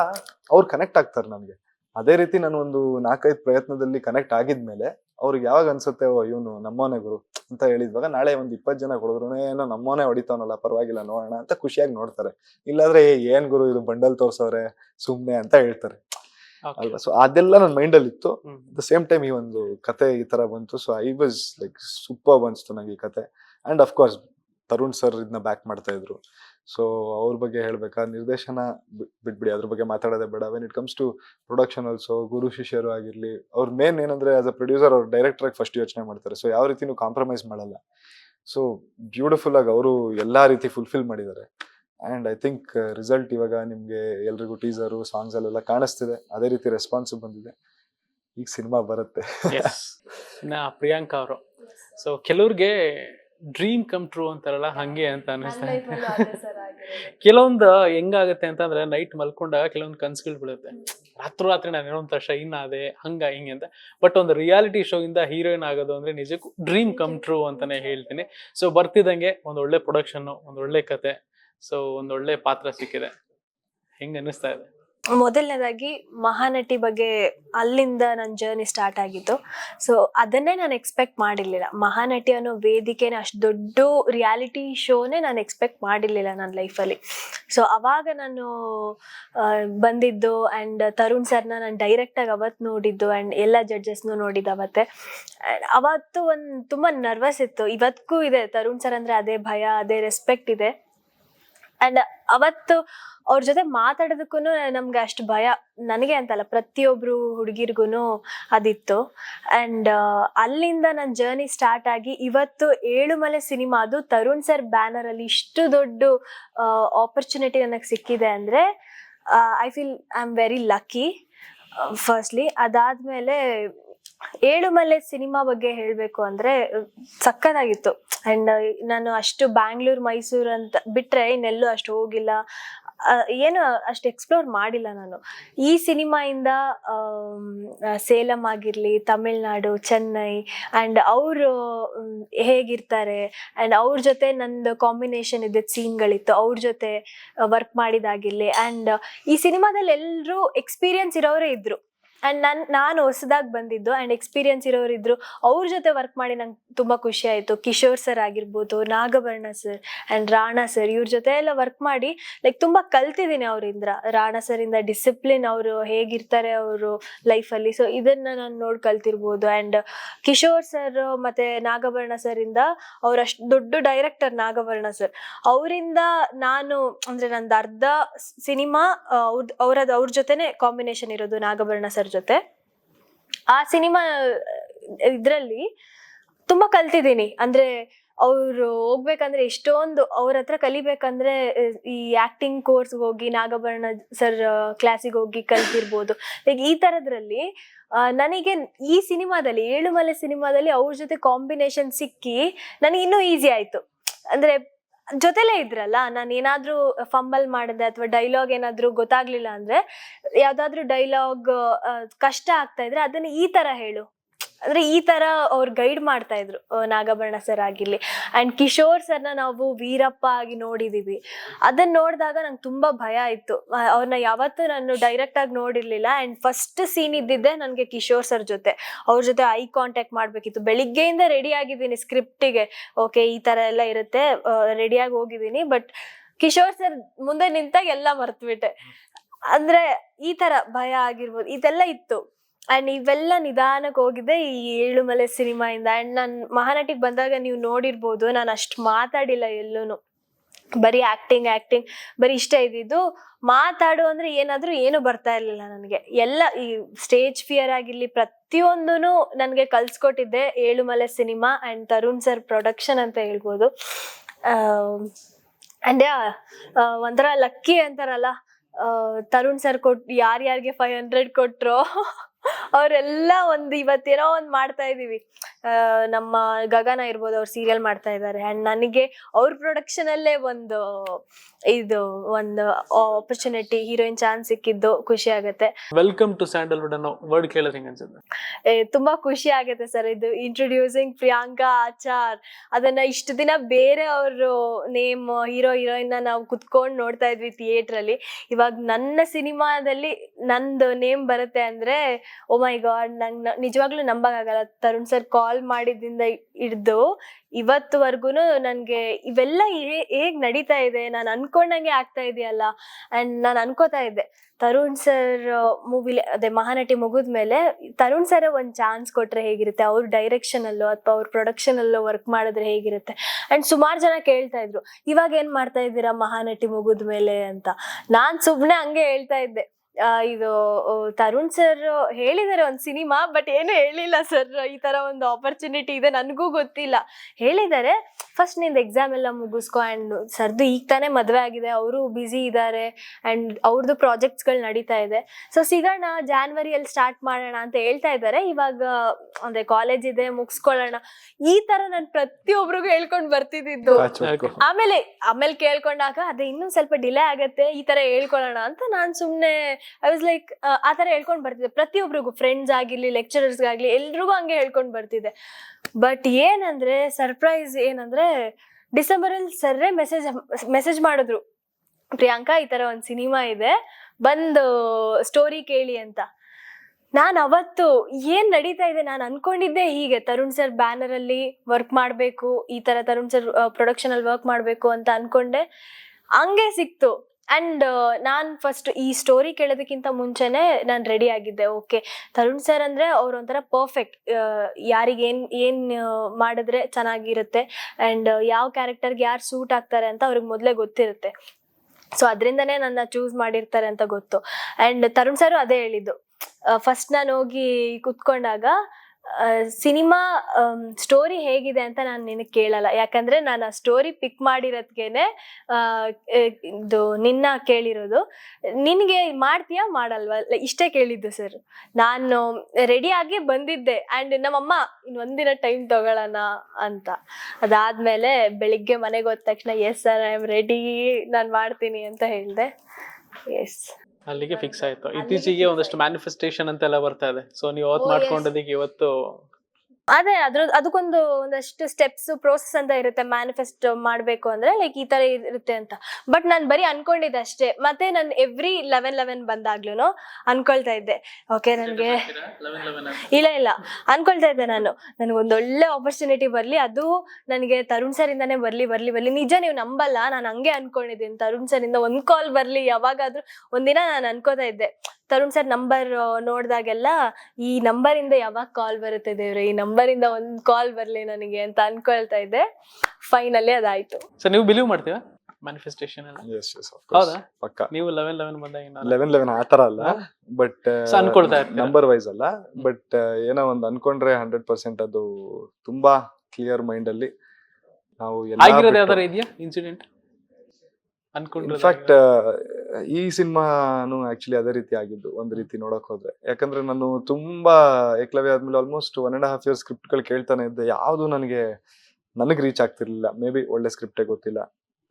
ಅವ್ರು ಕನೆಕ್ಟ್ ಆಗ್ತಾರೆ ನನಗೆ. ಅದೇ ರೀತಿ ನಾನು ಒಂದು ನಾಲ್ಕೈದು ಪ್ರಯತ್ನದಲ್ಲಿ ಕನೆಕ್ಟ್ ಆಗಿದ್ಮೇಲೆ ಅವ್ರಿಗೆ ಯಾವಾಗ ಅನ್ಸುತ್ತೆ ಓ ಇವನು ನಮ್ಮವನೇ ಗುರು ಅಂತ ಹೇಳಿದ್ವಾಗ ನಾಳೆ ಒಂದು ಇಪ್ಪತ್ತು ಜನ ಹುಡುಗರು ಏನೋ ನಮ್ಮವನೇ ಹೊಡಿತಾವನಲ್ಲ ಪರವಾಗಿಲ್ಲ ನೋಡೋಣ ಅಂತ ಖುಷಿಯಾಗಿ ನೋಡ್ತಾರೆ. ಇಲ್ಲಾಂದ್ರೆ ಏನ್ ಗುರು ಇದು ಬಂಡಲ್ ತೋರ್ಸವ್ರೆ ಸುಮ್ಮನೆ ಅಂತ ಹೇಳ್ತಾರೆ. ಅಲ್ವಾ? ಸೊ ಅದೆಲ್ಲ ನನ್ನ ಮೈಂಡಲ್ಲಿ ಇತ್ತು. ಅಟ್ ದ ಸೇಮ್ ಟೈಮ್ ಈ ಒಂದು ಕತೆ ಈ ತರ ಬಂತು. So I was like super ಅನ್ಸ್ತು ನಂಗೆ ಈ ಕತೆ. And of course Tarun sir ಇದನ್ನ ಬ್ಯಾಕ್ ಮಾಡ್ತಾ ಇದ್ರು. ಸೊ ಅವ್ರ ಬಗ್ಗೆ ಹೇಳ್ಬೇಕಾ, ನಿರ್ದೇಶನ ಬಿಟ್ಬಿಡಿ, ಅದ್ರ ಬಗ್ಗೆ ಮಾತಾಡೋದೇ ಬೇಡ. When it comes to production also ಗುರು ಶಿಷ್ಯರು ಆಗಿರಲಿ, ಅವ್ರ ಮೇನ್ ಏನಂದ್ರೆ ಆಸ್ ಅ ಪ್ರೊಡ್ಯೂಸರ್ ಅವ್ರು ಡೈರೆಕ್ಟರ್ ಆಗಿ ಫಸ್ಟ್ ಯೋಚನೆ ಮಾಡ್ತಾರೆ. ಸೊ ಯಾವ ರೀತಿನೂ ಕಾಂಪ್ರಮೈಸ್ ಮಾಡಲ್ಲ. ಸೊ ಬ್ಯೂಟಿಫುಲ್ ಆಗಿ ಅವರು ಎಲ್ಲ ರೀತಿ ಫುಲ್ಫಿಲ್ ಮಾಡಿದ್ದಾರೆ. ಆ್ಯಂಡ್ ಐ ಥಿಂಕ್ ರಿಸಲ್ಟ್ ಇವಾಗ ನಿಮಗೆ ಎಲ್ರಿಗೂ ಟೀಸರು ಸಾಂಗ್ಸ್ ಅಲ್ಲೆಲ್ಲ ಕಾಣಿಸ್ತಿದೆ. ಅದೇ ರೀತಿ ರೆಸ್ಪಾನ್ಸ್ ಬಂದಿದೆ. ಈಗ ಸಿನಿಮಾ ಬರುತ್ತೆ. ಪ್ರಿಯಾಂಕಾ ಅವರು. ಸೊ ಕೆಲವ್ರಿಗೆ ಡ್ರೀಮ್ ಕಮ್ ಟ್ರೂ ಅಂತಾರಲ್ಲ ಹಂಗೆ ಅಂತ ಅನಿಸ್ತಾ ಇದೆ. ಕೆಲವೊಂದು ಹೆಂಗಾಗತ್ತೆ ಅಂತಂದ್ರೆ ನೈಟ್ ಮಲ್ಕೊಂಡಾಗ ಕೆಲವೊಂದು ಕನ್ಸುಗಳು ಬೀಳುತ್ತೆ. ರಾತ್ರಿ ರಾತ್ರಿ ನಾನು ಏನೋ ಶೈನ್ ಆದೆ ಹಂಗ ಹಿಂಗೆ ಅಂತ. ಬಟ್ ಒಂದು ರಿಯಾಲಿಟಿ ಶೋ ಇಂದ ಹೀರೋಯಿನ್ ಆಗೋದು ಅಂದ್ರೆ ನಿಜಕ್ಕೂ ಡ್ರೀಮ್ ಕಮ್ ಟ್ರೂ ಅಂತಾನೆ ಹೇಳ್ತೀನಿ. ಸೊ ಬರ್ತಿದ್ದಂಗೆ ಒಂದು ಒಳ್ಳೆ ಪ್ರೊಡಕ್ಷನ್ ಒಂದು ಒಳ್ಳೆ ಕತೆ ಸೊ ಒಂದು ಒಳ್ಳೆ ಪಾತ್ರ ಸಿಕ್ಕಿದೆ. ಹೆಂಗ ಅನಿಸ್ತಾ ಇದೆ? ಮೊದಲನೇದಾಗಿ ಮಹಾನಟಿ ಬಗ್ಗೆ ಅಲ್ಲಿಂದ ನನ್ನ ಜರ್ನಿ ಸ್ಟಾರ್ಟ್ ಆಗಿತ್ತು. ಸೊ ಅದನ್ನೇ ನಾನು ಎಕ್ಸ್ಪೆಕ್ಟ್ ಮಾಡಿರ್ಲಿಲ್ಲ. ಮಹಾನಟಿ ಅನ್ನೋ ವೇದಿಕೆನ ಅಷ್ಟು ದೊಡ್ಡ ರಿಯಾಲಿಟಿ ಶೋನೇ ನಾನು ಎಕ್ಸ್ಪೆಕ್ಟ್ ಮಾಡಿರಲಿಲ್ಲ ನನ್ನ ಲೈಫಲ್ಲಿ ಸೊ ಅವಾಗ ನಾನು ಬಂದಿದ್ದು ಆ್ಯಂಡ್ ತರುಣ್ ಸರ್ನ ನಾನು ಡೈರೆಕ್ಟಾಗಿ ಅವತ್ತು ನೋಡಿದ್ದು ಆ್ಯಂಡ್ ಎಲ್ಲ ಜಡ್ಜಸ್ನೂ ನೋಡಿದ್ದು ಅವತ್ತೆ. ಅವತ್ತು ಒಂದು ತುಂಬ ನರ್ವಸ್ ಇತ್ತು. ಇವತ್ತಿಗೂ ಇದೆ. ತರುಣ್ ಸರ್ ಅಂದರೆ ಅದೇ ಭಯ, ಅದೇ ರೆಸ್ಪೆಕ್ಟ್ ಇದೆ. ಅಂಡ್ ಅವತ್ತು ಅವ್ರ ಜೊತೆ ಮಾತಾಡೋದಕ್ಕೂ ನಮ್ಗೆ ಅಷ್ಟು ಭಯ ನನಗೆ ಅಂತಲ್ಲ, ಪ್ರತಿಯೊಬ್ರು ಹುಡುಗಿರ್ಗು ಅದಿತ್ತು. ಅಂಡ್ ಅಲ್ಲಿಂದ ನನ್ನ ಜರ್ನಿ ಸ್ಟಾರ್ಟ್ ಆಗಿ ಇವತ್ತು ಏಳುಮಲೆ ಸಿನಿಮಾ ಅದು ತರುಣ್ ಸರ್ ಬ್ಯಾನರ್ ಅಲ್ಲಿ ಇಷ್ಟು ದೊಡ್ಡ ಆಪರ್ಚುನಿಟಿ ನನಗೆ ಸಿಕ್ಕಿದೆ ಅಂದ್ರೆ I feel I am very lucky firstly ಅದಾದ್ಮೇಲೆ ಏಳುಮಲೆ ಸಿನಿಮಾ ಬಗ್ಗೆ ಹೇಳಬೇಕು ಅಂದ್ರೆ ಸಕ್ಕತ್ತಾಗಿತ್ತು. ಅಂಡ್ ನಾನು ಅಷ್ಟು ಬ್ಯಾಂಗ್ಳೂರ್ ಮೈಸೂರು ಅಂತ ಬಿಟ್ರೆ ಇನ್ನೆಲ್ಲೂ ಅಷ್ಟು ಹೋಗಿಲ್ಲ. ಏನು ಅಷ್ಟು ಎಕ್ಸ್ಪ್ಲೋರ್ ಮಾಡಿಲ್ಲ ನಾನು. ಈ ಸಿನಿಮಾಯಿಂದ ಸೇಲಂ ಆಗಿರಲಿ, ತಮಿಳ್ನಾಡು, ಚೆನ್ನೈ ಆ್ಯಂಡ್ ಅವರು ಹೇಗಿರ್ತಾರೆ ಆ್ಯಂಡ್ ಅವ್ರ ಜೊತೆ ನಂದು ಕಾಂಬಿನೇಷನ್ ಇದ್ದಿದ್ದ ಸೀನ್ಗಳಿತ್ತು. ಅವ್ರ ಜೊತೆ ವರ್ಕ್ ಮಾಡಿದಾಗಿರಲಿ. ಆ್ಯಂಡ್ ಈ ಸಿನಿಮಾದಲ್ಲಿ ಎಲ್ಲರೂ ಎಕ್ಸ್ಪೀರಿಯನ್ಸ್ ಇರೋರೇ ಇದ್ರು. ಆ್ಯಂಡ್ ನನ್, ನಾನು ಹೊಸದಾಗಿ ಬಂದಿದ್ದು ಆ್ಯಂಡ್ ಎಕ್ಸ್ಪೀರಿಯನ್ಸ್ ಇರೋರು ಇದ್ರು ಅವ್ರ ಜೊತೆ ವರ್ಕ್ ಮಾಡಿ ನಂಗೆ ತುಂಬ ಖುಷಿ ಆಯಿತು. ಕಿಶೋರ್ ಸರ್ ಆಗಿರ್ಬೋದು, Nagabharana sir and Rana sir ಇವ್ರ ಜೊತೆ ಎಲ್ಲ ವರ್ಕ್ ಮಾಡಿ ಲೈಕ್ ತುಂಬ ಕಲ್ತಿದ್ದೀನಿ ಅವರಿಂದ ರಾಣಾ ಸರಿಂದ ಡಿಸಿಪ್ಲಿನ್ ಅವರು ಹೇಗಿರ್ತಾರೆ ಅವರು ಲೈಫಲ್ಲಿ ಸೊ ಇದನ್ನು ನಾನು ನೋಡಿ ಕಲ್ತಿರ್ಬೋದು. ಆ್ಯಂಡ್ ಕಿಶೋರ್ ಸರ್ ಮತ್ತು ನಾಗಭರ್ಣ ಸರಿಂದ ಅವ್ರ ಅಷ್ಟು ದೊಡ್ಡ ಡೈರೆಕ್ಟರ್ ನಾಗಭರಣ ಸರ್ ಅವರಿಂದ ನಾನು, ಅಂದರೆ ನಂದು ಅರ್ಧ ಸಿನಿಮಾ ಅವರದ್ದು ಅವ್ರ ಜೊತೆನೆ ಕಾಂಬಿನೇಷನ್ ಇರೋದು ನಾಗಭರ್ಣ ಸರ್ ಜೊತೆ. ಆ ಸಿನಿಮಾ, ಇದರಲ್ಲಿ ತುಂಬಾ ಕಲ್ತಿದ್ದೀನಿ. ಅಂದ್ರೆ ಅವ್ರು ಹೋಗ್ಬೇಕಂದ್ರೆ ಎಷ್ಟೊಂದು ಅವ್ರ ಹತ್ರ ಕಲಿಬೇಕಂದ್ರೆ, ಈ ಆಕ್ಟಿಂಗ್ ಕೋರ್ಸ್ ಹೋಗಿ, ನಾಗಭರಣ ಸರ್ ಕ್ಲಾಸಿಗೆ ಹೋಗಿ ಕಲ್ತಿರ್ಬೋದು. ಲೈಕ್ ಈ ತರದ್ರಲ್ಲಿ ನನಗೆ ಈ ಸಿನಿಮಾದಲ್ಲಿ, ಏಳುಮಲೆ ಸಿನಿಮಾದಲ್ಲಿ ಅವ್ರ ಜೊತೆ ಕಾಂಬಿನೇಷನ್ ಸಿಕ್ಕಿ, ನನಗೆ ಇನ್ನೂ ಈಸಿ ಆಯ್ತು. ಅಂದರೆ ಜೊತೆಲೇ ಇದ್ರಲ್ಲ ನಾನು ಏನಾದರೂ ಫಂಬಲ್ ಮಾಡಿದೆ ಅಥವಾ ಡೈಲಾಗ್ ಏನಾದರೂ ಗೊತ್ತಾಗ್ಲಿಲ್ಲ ಅಂದರೆ, ಯಾವುದಾದ್ರೂ ಡೈಲಾಗ್ ಕಷ್ಟ ಆಗ್ತಾ ಇದ್ರೆ ಅದನ್ನು ಈ ಥರ ಹೇಳು. ಅಂದ್ರೆ ಈ ತರ ಅವ್ರು ಗೈಡ್ ಮಾಡ್ತಾ ಇದ್ರು ನಾಗಭರಣ ಸರ್ ಆಗಿರ್ಲಿ ಅಂಡ್ ಕಿಶೋರ್ ಸರ್ನ ನಾವು ವೀರಪ್ಪ ಆಗಿ ನೋಡಿದೀವಿ. ಅದನ್ನ ನೋಡಿದಾಗ ನಂಗೆ ತುಂಬಾ ಭಯ ಇತ್ತು ಅವ್ರನ್ನ ಯಾವತ್ತೂ ನಾನು ಡೈರೆಕ್ಟ್ ಆಗಿ ನೋಡಿರ್ಲಿಲ್ಲ ಅಂಡ್ ಫಸ್ಟ್ ಸೀನ್ ಇದ್ದಿದ್ದೆ ನನಗೆ ಕಿಶೋರ್ ಸರ್ ಜೊತೆ. ಅವ್ರ ಜೊತೆ ಐ ಕಾಂಟ್ಯಾಕ್ಟ್ ಮಾಡ್ಬೇಕಿತ್ತು. ಬೆಳಿಗ್ಗೆಯಿಂದ ರೆಡಿ ಆಗಿದ್ದೀನಿ ಸ್ಕ್ರಿಪ್ಟಿಗೆ ಓಕೆ ಈ ತರ ಎಲ್ಲ ಇರುತ್ತೆ ರೆಡಿಯಾಗಿ ಹೋಗಿದ್ದೀನಿ ಬಟ್ ಕಿಶೋರ್ ಸರ್ ಮುಂದೆ ನಿಂತಾಗ ಎಲ್ಲ ಮರ್ತ್ಬಿಟ್ಟೆ. ಅಂದ್ರೆ ಈ ತರ ಭಯ ಆಗಿರ್ಬೋದು, ಇದೆಲ್ಲ ಇತ್ತು. ಅಂಡ್ ಇವೆಲ್ಲ ನಿಧಾನಕ್ಕೆ ಹೋಗಿದೆ ಈ ಏಳುಮಲೆ ಸಿನಿಮಾಯಿಂದ. ಅಂಡ್ ನಾನು ಮಹಾನಟಿಗೆ ಬಂದಾಗ ನೀವು ನೋಡಿರ್ಬೋದು, ನಾನು ಅಷ್ಟು ಮಾತಾಡಿಲ್ಲ ಎಲ್ಲೂ ಬರೀ ಆಕ್ಟಿಂಗ್ ಆಕ್ಟಿಂಗ್ ಬರೀ ಇಷ್ಟ ಇದ್ದಿದ್ದು, ಮಾತಾಡು ಅಂದ್ರೆ ಏನಾದ್ರೂ ಏನು ಬರ್ತಾ ಇರ್ಲಿಲ್ಲ ನನಗೆ. ಎಲ್ಲ ಈ ಸ್ಟೇಜ್ ಫಿಯರ್ ಆಗಿರ್ಲಿ ಪ್ರತಿಯೊಂದೂ ನನಗೆ ಕಲ್ಸ್ಕೊಟ್ಟಿದ್ದೆ Elumale cinema and Tarun sir production ಅಂತ ಹೇಳ್ಬೋದು. ಅಂಡ್ ಒಂಥರ ಲಕ್ಕಿ ಅಂತಾರಲ್ಲ. ತರುಣ್ ಸರ್ ಕೊಟ್, ಯಾರ್ಯಾರಿಗೆ ಫೈವ್ ಹಂಡ್ರೆಡ್ ಕೊಟ್ರು ಅವರೆಲ್ಲ ಒಂದು ಇವತ್ತೇನೋ ಒಂದು ಮಾಡ್ತಾ ಇದೀವಿ. ನಮ್ಮ ಗಗನ ಇರ್ಬೋದು, ಅವ್ರು ಸೀರಿಯಲ್ ಮಾಡ್ತಾ ಇದ್ದಾರೆ ಅಂಡ್ ನನಗೆ ಅವ್ರ ಪ್ರೊಡಕ್ಷನ್ ಅಲ್ಲೇ ಒಂದು ಇದು ಒಂದು ಆಪರ್ಚುನಿಟಿ ಹೀರೋಯಿನ್ ಚಾನ್ಸ್ ಸಿಕ್ಕಿದ್ದು ಖುಷಿ ಆಗುತ್ತೆ. ವೆಲ್ಕಮ್ ಟು ಸ್ಯಾಂಡಲ್ವುಡ್ ಅನ್ನೋ ವರ್ಡ್ ಕೇಳಿದ್ರೆ ಹೆಂಗ ಅನ್ಸುತ್ತೆ? ಏ, ತುಂಬಾ ಖುಷಿ ಆಗುತ್ತೆ ಸರ್ ಇದು. ಇಂಟ್ರೊಡ್ಯೂಸಿಂಗ್ ಪ್ರಿಯಾಂಕಾ ಆಚಾರ್. ಅದನ್ನ ಇಷ್ಟು ದಿನ ಬೇರೆ ಅವರು ನೇಮ್ ಹೀರೋ ಹೀರೋಯಿನ್ ನಾವು ಕುತ್ಕೊಂಡು ನೋಡ್ತಾ ಇದ್ವಿ ಥಿಯೇಟರ್ ಅಲ್ಲಿ. ಇವಾಗ ನನ್ನ ಸಿನಿಮಾದಲ್ಲಿ ನಂದು ನೇಮ್ ಬರುತ್ತೆ ಅಂದ್ರೆ ಓ ಮೈ ಗಾಡ್ ನಂಗೆ ನಿಜವಾಗ್ಲೂ ನಂಬಕ್ಕಾಗಲ್ಲ ತರುಣ್ ಸರ್ ಕಾಲ್ ಮಾಡಿದಿಂದ ಹಿಡ್ದು ಇವತ್ತುವರೆಗೂ ನನಗೆ ಇವೆಲ್ಲ ಹೇಗ್ ನಡೀತಾ ಇದೆ? ನಾನು ಅನ್ಕೊಂಡಂಗೆ ಆಗ್ತಾ ಇದೆಯಲ್ಲ? ಅಂಡ್ ನಾನು ಅನ್ಕೋತಾ ಇದ್ದೆ. ತರುಣ್ ಸರ್ ಮೂವಿಲಿ ಅದೇ ಮಹಾನಟಿ ಮುಗಿದ್ಮೇಲೆ ತರುಣ್ ಸರ್ ಒಂದು ಚಾನ್ಸ್ ಕೊಟ್ರೆ ಹೇಗಿರುತ್ತೆ? ಅವ್ರ ಡೈರೆಕ್ಷನ್ ಅಲ್ಲೋ ಅಥವಾ ಅವ್ರ ಪ್ರೊಡಕ್ಷನ್ ಅಲ್ಲೋ ವರ್ಕ್ ಮಾಡಿದ್ರೆ ಹೇಗಿರುತ್ತೆ? ಅಂಡ್ ಸುಮಾರು ಜನ ಕೇಳ್ತಾ ಇದ್ರು, ಇವಾಗ ಏನ್ ಮಾಡ್ತಾ ಇದ್ದೀರಾ ಮಹಾನಟಿ ಮುಗಿದ್ಮೇಲೆ? ಅಂತ. ನಾನ್ ಸುಮ್ನೆ ಹಂಗೆ ಹೇಳ್ತಾ ಇದ್ದೆ. ಇದು ತರುಣ್ ಸರ್ ಹೇಳಿದ್ದಾರೆ ಒಂದು ಸಿನಿಮಾ ಬಟ್ ಏನು ಹೇಳಿಲ್ಲ ಸರ್ ಈ ತರ ಒಂದು ಆಪರ್ಚುನಿಟಿ ಇದೆ ನನಗೂ ಗೊತ್ತಿಲ್ಲ. ಹೇಳಿದ್ದಾರೆ ಫಸ್ಟ್ ನಿಂದು ಎಕ್ಸಾಮ್ ಎಲ್ಲ ಮುಗಿಸ್ಕೊ ಆ್ಯಂಡ್ ಸರ್ದು ಈಗ ತಾನೇ ಮದುವೆ ಆಗಿದೆ ಅವರು ಬ್ಯುಸಿ ಇದ್ದಾರೆ ಆ್ಯಂಡ್ ಅವ್ರದ್ದು ಪ್ರಾಜೆಕ್ಟ್ಸ್ಗಳು ನಡೀತಾ ಇದೆ. ಸೊ ಸಿಗೋಣ ಜಾನ್ವರಿಯಲ್ಲಿ ಸ್ಟಾರ್ಟ್ ಮಾಡೋಣ ಅಂತ ಹೇಳ್ತಾ ಇದ್ದಾರೆ ಇವಾಗ ಅಂದ್ರೆ ಕಾಲೇಜ್ ಇದೆ ಮುಗಿಸ್ಕೊಳ್ಳೋಣ. ಈ ತರ ನಾನು ಪ್ರತಿಯೊಬ್ರಿಗೂ ಹೇಳ್ಕೊಂಡು ಬರ್ತಿದ್ದಿದ್ದು. ಆಮೇಲೆ ಆಮೇಲೆ ಕೇಳ್ಕೊಂಡಾಗ ಅದೇ ಇನ್ನೂ ಸ್ವಲ್ಪ ಡಿಲೇ ಆಗತ್ತೆ ಈ ತರ ಹೇಳ್ಕೊಳ್ಳೋಣ ಅಂತ ನಾನು ಸುಮ್ನೆ ಐ ವಾಸ್ ಲೈಕ್ ಆ ತರ ಹೇಳ್ಕೊಂಡು ಬರ್ತಿದ್ದೆ. ಪ್ರತಿಯೊಬ್ಬರಿಗೂ ಫ್ರೆಂಡ್ಸ್ ಆಗಿರ್ಲಿ ಲೆಕ್ಚರರ್ಸ್ ಆಗ್ಲಿ ಎಲ್ರಿಗೂ ಹಂಗೆ ಹೇಳ್ಕೊಂಡು ಬರ್ತಿದ್ದೆ. ಬಟ್ ಏನಂದ್ರೆ ಸರ್ಪ್ರೈಸ್ ಏನಂದ್ರೆ ಡಿಸೆಂಬರ್ ಅಲ್ಲಿ ಸರ್ರೇ ಮೆಸೇಜ್ ಮೆಸೇಜ್ ಮಾಡಿದ್ರು. ಪ್ರಿಯಾಂಕಾ, ಈ ತರ ಒಂದು ಸಿನಿಮಾ ಇದೆ, ಬಂದು ಸ್ಟೋರಿ ಕೇಳಿ ಅಂತ. ನಾನು ಅವತ್ತು ಏನ್ ನಡೀತಾ ಇದೆ ನಾನು ಅನ್ಕೊಂಡಿದ್ದೆ ಹೀಗೆ. ತರುಣ್ ಸರ್ ಬ್ಯಾನರ್ ಅಲ್ಲಿ ವರ್ಕ್ ಮಾಡಬೇಕು, ಈ ತರ ತರುಣ್ ಸರ್ ಪ್ರೊಡಕ್ಷನ್ ಅಲ್ಲಿ ವರ್ಕ್ ಮಾಡಬೇಕು ಅಂತ ಅನ್ಕೊಂಡೆ. ಹಂಗೆ ಸಿಕ್ತು. ಅಂಡ್ ನಾನು ಫಸ್ಟ್ ಈ ಸ್ಟೋರಿ ಕೇಳೋದಕ್ಕಿಂತ ಮುಂಚೆನೆ ನಾನು ರೆಡಿ ಆಗಿದ್ದೆ. ಓಕೆ ತರುಣ್ ಸರ್ ಅಂದ್ರೆ ಅವ್ರು ಒಂಥರ ಪರ್ಫೆಕ್ಟ್ ಯಾರಿಗೆ ಏನು ಏನು ಮಾಡಿದ್ರೆ ಚೆನ್ನಾಗಿರುತ್ತೆ ಅಂಡ್ ಯಾವ ಕ್ಯಾರೆಕ್ಟರ್ಗೆ ಯಾರು ಸೂಟ್ ಆಗ್ತಾರೆ ಅಂತ ಅವ್ರಿಗೆ ಮೊದಲೇ ಗೊತ್ತಿರುತ್ತೆ. ಸೊ ಅದರಿಂದನೇ ನನ್ನ ಚೂಸ್ ಮಾಡಿರ್ತಾರೆ ಅಂತ ಗೊತ್ತು. ಅಂಡ್ ತರುಣ್ ಸರ್ ಅದೇ ಹೇಳಿದ್ದು. ಫಸ್ಟ್ ನಾನು ಹೋಗಿ ಕುತ್ಕೊಂಡಾಗ ಸಿನಿಮಾ ಸ್ಟೋರಿ ಹೇಗಿದೆ ಅಂತ ನಾನು ನಿನಗೆ ಕೇಳಲ್ಲ. ಯಾಕಂದ್ರೆ ನಾನು ಆ ಸ್ಟೋರಿ ಪಿಕ್ ಮಾಡಿರೋದ್ಗೇನೆ ಇದು ನಿನ್ನ ಕೇಳಿರೋದು. ನಿನಗೆ ಮಾಡ್ತೀಯಾ ಮಾಡಲ್ವಾ? ಇಷ್ಟೇ ಕೇಳಿದ್ದು ಸರ್ ನಾನು ರೆಡಿಯಾಗಿ ಬಂದಿದ್ದೆ. ಆ್ಯಂಡ್ ನಮ್ಮಮ್ಮ ಇನ್ನು ಒಂದಿನ ಟೈಮ್ ತಗೊಳ್ಳೋಣ ಅಂತ. ಅದಾದಮೇಲೆ ಬೆಳಿಗ್ಗೆ ಮನೆಗೆ ಹೋದ ತಕ್ಷಣ yes sir I am ready ನಾನು ಮಾಡ್ತೀನಿ ಅಂತ ಹೇಳಿದೆ. ಎಸ್ ಅಲ್ಲಿಗೆ ಫಿಕ್ಸ್ ಆಯ್ತು. ಇತ್ತೀಚೆಗೆ ಒಂದಷ್ಟು ಮ್ಯಾನಿಫೆಸ್ಟೇಷನ್ ಅಂತೆಲ್ಲ ಬರ್ತಾ ಇದೆ. ಸೊ ನೀವು ಅವತ್ತು Oh, ಮಾಡ್ಕೊಂಡಿದ್ದಕ್ಕೆ ಇವತ್ತು ಅದೇ ಅದ್ರ ಅದಕ್ಕೊಂದು ಒಂದಷ್ಟು ಸ್ಟೆಪ್ಸ್ ಪ್ರೋಸೆಸ್ ಅಂತ ಇರುತ್ತೆ ಮ್ಯಾನಿಫೆಸ್ಟ್ ಮಾಡಬೇಕು ಅಂದ್ರೆ ಲೈಕ್ ಈ ತರ ಇರುತ್ತೆ ಅಂತ. ಬಟ್ ನಾನು ಬರೀ ಅನ್ಕೊಂಡಿದ್ದೆ ಅಷ್ಟೇ. ಮತ್ತೆ ನಾನು ಎವ್ರಿ ಲೆವೆನ್ ಲೆವೆನ್ ಬಂದಾಗ್ಲೂ ಅನ್ಕೊಳ್ತಾ ಇದ್ದೆ. ಓಕೆ ನನಗೆ ಇಲ್ಲ ಇಲ್ಲ. ಅನ್ಕೊಳ್ತಾ ಇದ್ದೆ ನಾನು. ನನಗೆ ಒಂದು ಒಳ್ಳೆ ಆಪರ್ಚುನಿಟಿ ಬರ್ಲಿ. ಅದು ನನಗೆ ತರುಣ್ ಸರ್ ಇಂದಾನೇ ಬರ್ಲಿ ಬರ್ಲಿ ಬರ್ಲಿ. ನಿಜ ನೀವು ನಂಬಲ್ಲ. ನಾನು ಹಂಗೆ ಅನ್ಕೊಂಡಿದ್ದೀನಿ. ತರುಣ್ ಸರ್ ಇಂದ ಒಂದ್ ಕಾಲ್ ಬರ್ಲಿ. ಯಾವಾಗಾದ್ರೂ ಒಂದಿನ ನಾನು ಅನ್ಕೋತಾ ಇದ್ದೆ. ತರುಣ್ ಸರ್ ನಂಬರ್ ನೋಡಿದಾಗೆಲ್ಲ ಈ ನಂಬರ್ ಇಂದ ಯಾವಾಗ ಕಾಲ್ ಬರುತ್ತೆ ದೇವ್ರೆ? ಈ ನಂಬರ್ ಇಂದ ಒಂದ್ ಕಾಲ್ ಬರ್ಲಿ ನನಗೆ ಅಂತ ಅನ್ಕೊಳ್ತಾ ಇದ್ದೆ. ಫೈನಲಿ ಅದಾಯ್ತು. ಸರ್ ನೀವು ಬಿಲೀವ್ ಮಾಡ್ತೀವ ಮ್ಯಾನಿಫೆಸ್ಟೇಷನ್ ಎಲ್ಲ? Yes, yes, of course. ಹೌದಾ? ಪಕ್ಕ. ನೀವು ಲೆವೆನ್ ಲೆವೆನ್ ಬಂದಾಗ ಲೆವೆನ್ ಲೆವೆನ್ ಆ ತರ ಅಲ್ಲ. ಬಟ್ ಅನ್ಕೊಳ್ತಾ ಇರ್ತೀನಿ ನಂಬರ್ ವೈಸ್ ಅಲ್ಲ. ಬಟ್ ಏನೋ ಒಂದು ಅನ್ಕೊಂಡ್ರೆ ಹಂಡ್ರೆಡ್ ಪರ್ಸೆಂಟ್ ಅದು ತುಂಬಾ ಕ್ಲಿಯರ್ ಮೈಂಡ್ ಅಲ್ಲಿ ನಾವು ಆಗಿರೋದು ಯಾವ್ದಾರ ಇದೆಯಾ ಇನ್ಸಿಡೆಂಟ್ ಅನ್ಕೊಂಡ್ರೆ ಇನ್ಫ್ಯಾಕ್ಟ್ ಈ ಸಿನಿಮಾನು ಆಕ್ಚುಲಿ ಅದೇ ರೀತಿ ಆಗಿದ್ದು ಒಂದ್ ರೀತಿ ನೋಡಕ್ ಹೋದ್ರೆ. ಯಾಕಂದ್ರೆ ನಾನು ತುಂಬಾ ಏಕಲವ್ಯ ಆದ್ಮೇಲೆ almost one and half year ಸ್ಕ್ರಿಪ್ಟ್ಗಳು ಕೇಳ್ತಾನೆ ಇದ್ದೆ. ಯಾವುದು ನನಗೆ ನನಗ್ ರೀಚ್ ಆಗ್ತಿರ್ಲಿಲ್ಲ. ಮೇ ಬಿ ಒಳ್ಳೆ ಸ್ಕ್ರಿಪ್ಟೇ ಗೊತ್ತಿಲ್ಲ.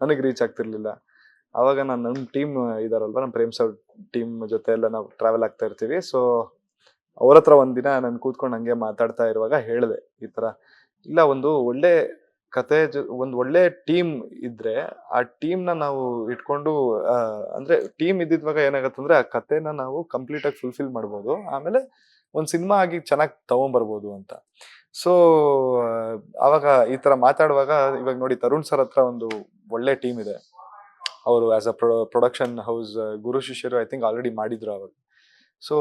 ನನಗ್ ರೀಚ್ ಆಗ್ತಿರ್ಲಿಲ್ಲ. ಅವಾಗ ನಾನು ನಮ್ಮ ಟೀಮ್ ಇದಾರಲ್ವ ನಮ್ಮ ಪ್ರೇಮ್ ಸರ್ ಟೀಮ್ ಜೊತೆ ಎಲ್ಲ ನಾವು ಟ್ರಾವೆಲ್ ಆಗ್ತಾ ಇರ್ತೀವಿ. ಸೊ ಅವ್ರ ಹತ್ರ ಒಂದಿನ ನಾನು ಕೂತ್ಕೊಂಡು ಹಂಗೆ ಮಾತಾಡ್ತಾ ಇರುವಾಗ ಹೇಳಿದೆ ಈ ತರ. ಇಲ್ಲ ಒಂದು ಒಳ್ಳೆ ಕತೆ ಒಂದು ಒಳ್ಳೆ ಟೀಮ್ ಇದ್ರೆ ಆ ಟೀಮ್ನ ನಾವು ಇಟ್ಕೊಂಡು ಅಂದ್ರೆ ಟೀಮ್ ಇದ್ದಿದ್ವಾಗ ಏನಾಗತ್ತಂದ್ರೆ ಆ ಕತೆನ ನಾವು ಕಂಪ್ಲೀಟ್ ಆಗಿ ಫುಲ್ಫಿಲ್ ಮಾಡ್ಬೋದು. ಆಮೇಲೆ ಒಂದು ಸಿನಿಮಾ ಆಗಿ ಚೆನ್ನಾಗಿ ತಗೊಂಡ್ಬರ್ಬೋದು ಅಂತ. ಸೊ ಅವಾಗ ಈ ತರ ಮಾತಾಡುವಾಗ ಇವಾಗ ನೋಡಿ ತರುಣ್ ಸರ್ ಹತ್ರ ಒಂದು ಒಳ್ಳೆ ಟೀಮ್ ಇದೆ. ಅವರು as a production house Guru Shishyaru I think already ಮಾಡಿದ್ರು ಅವಾಗ. ಸೊ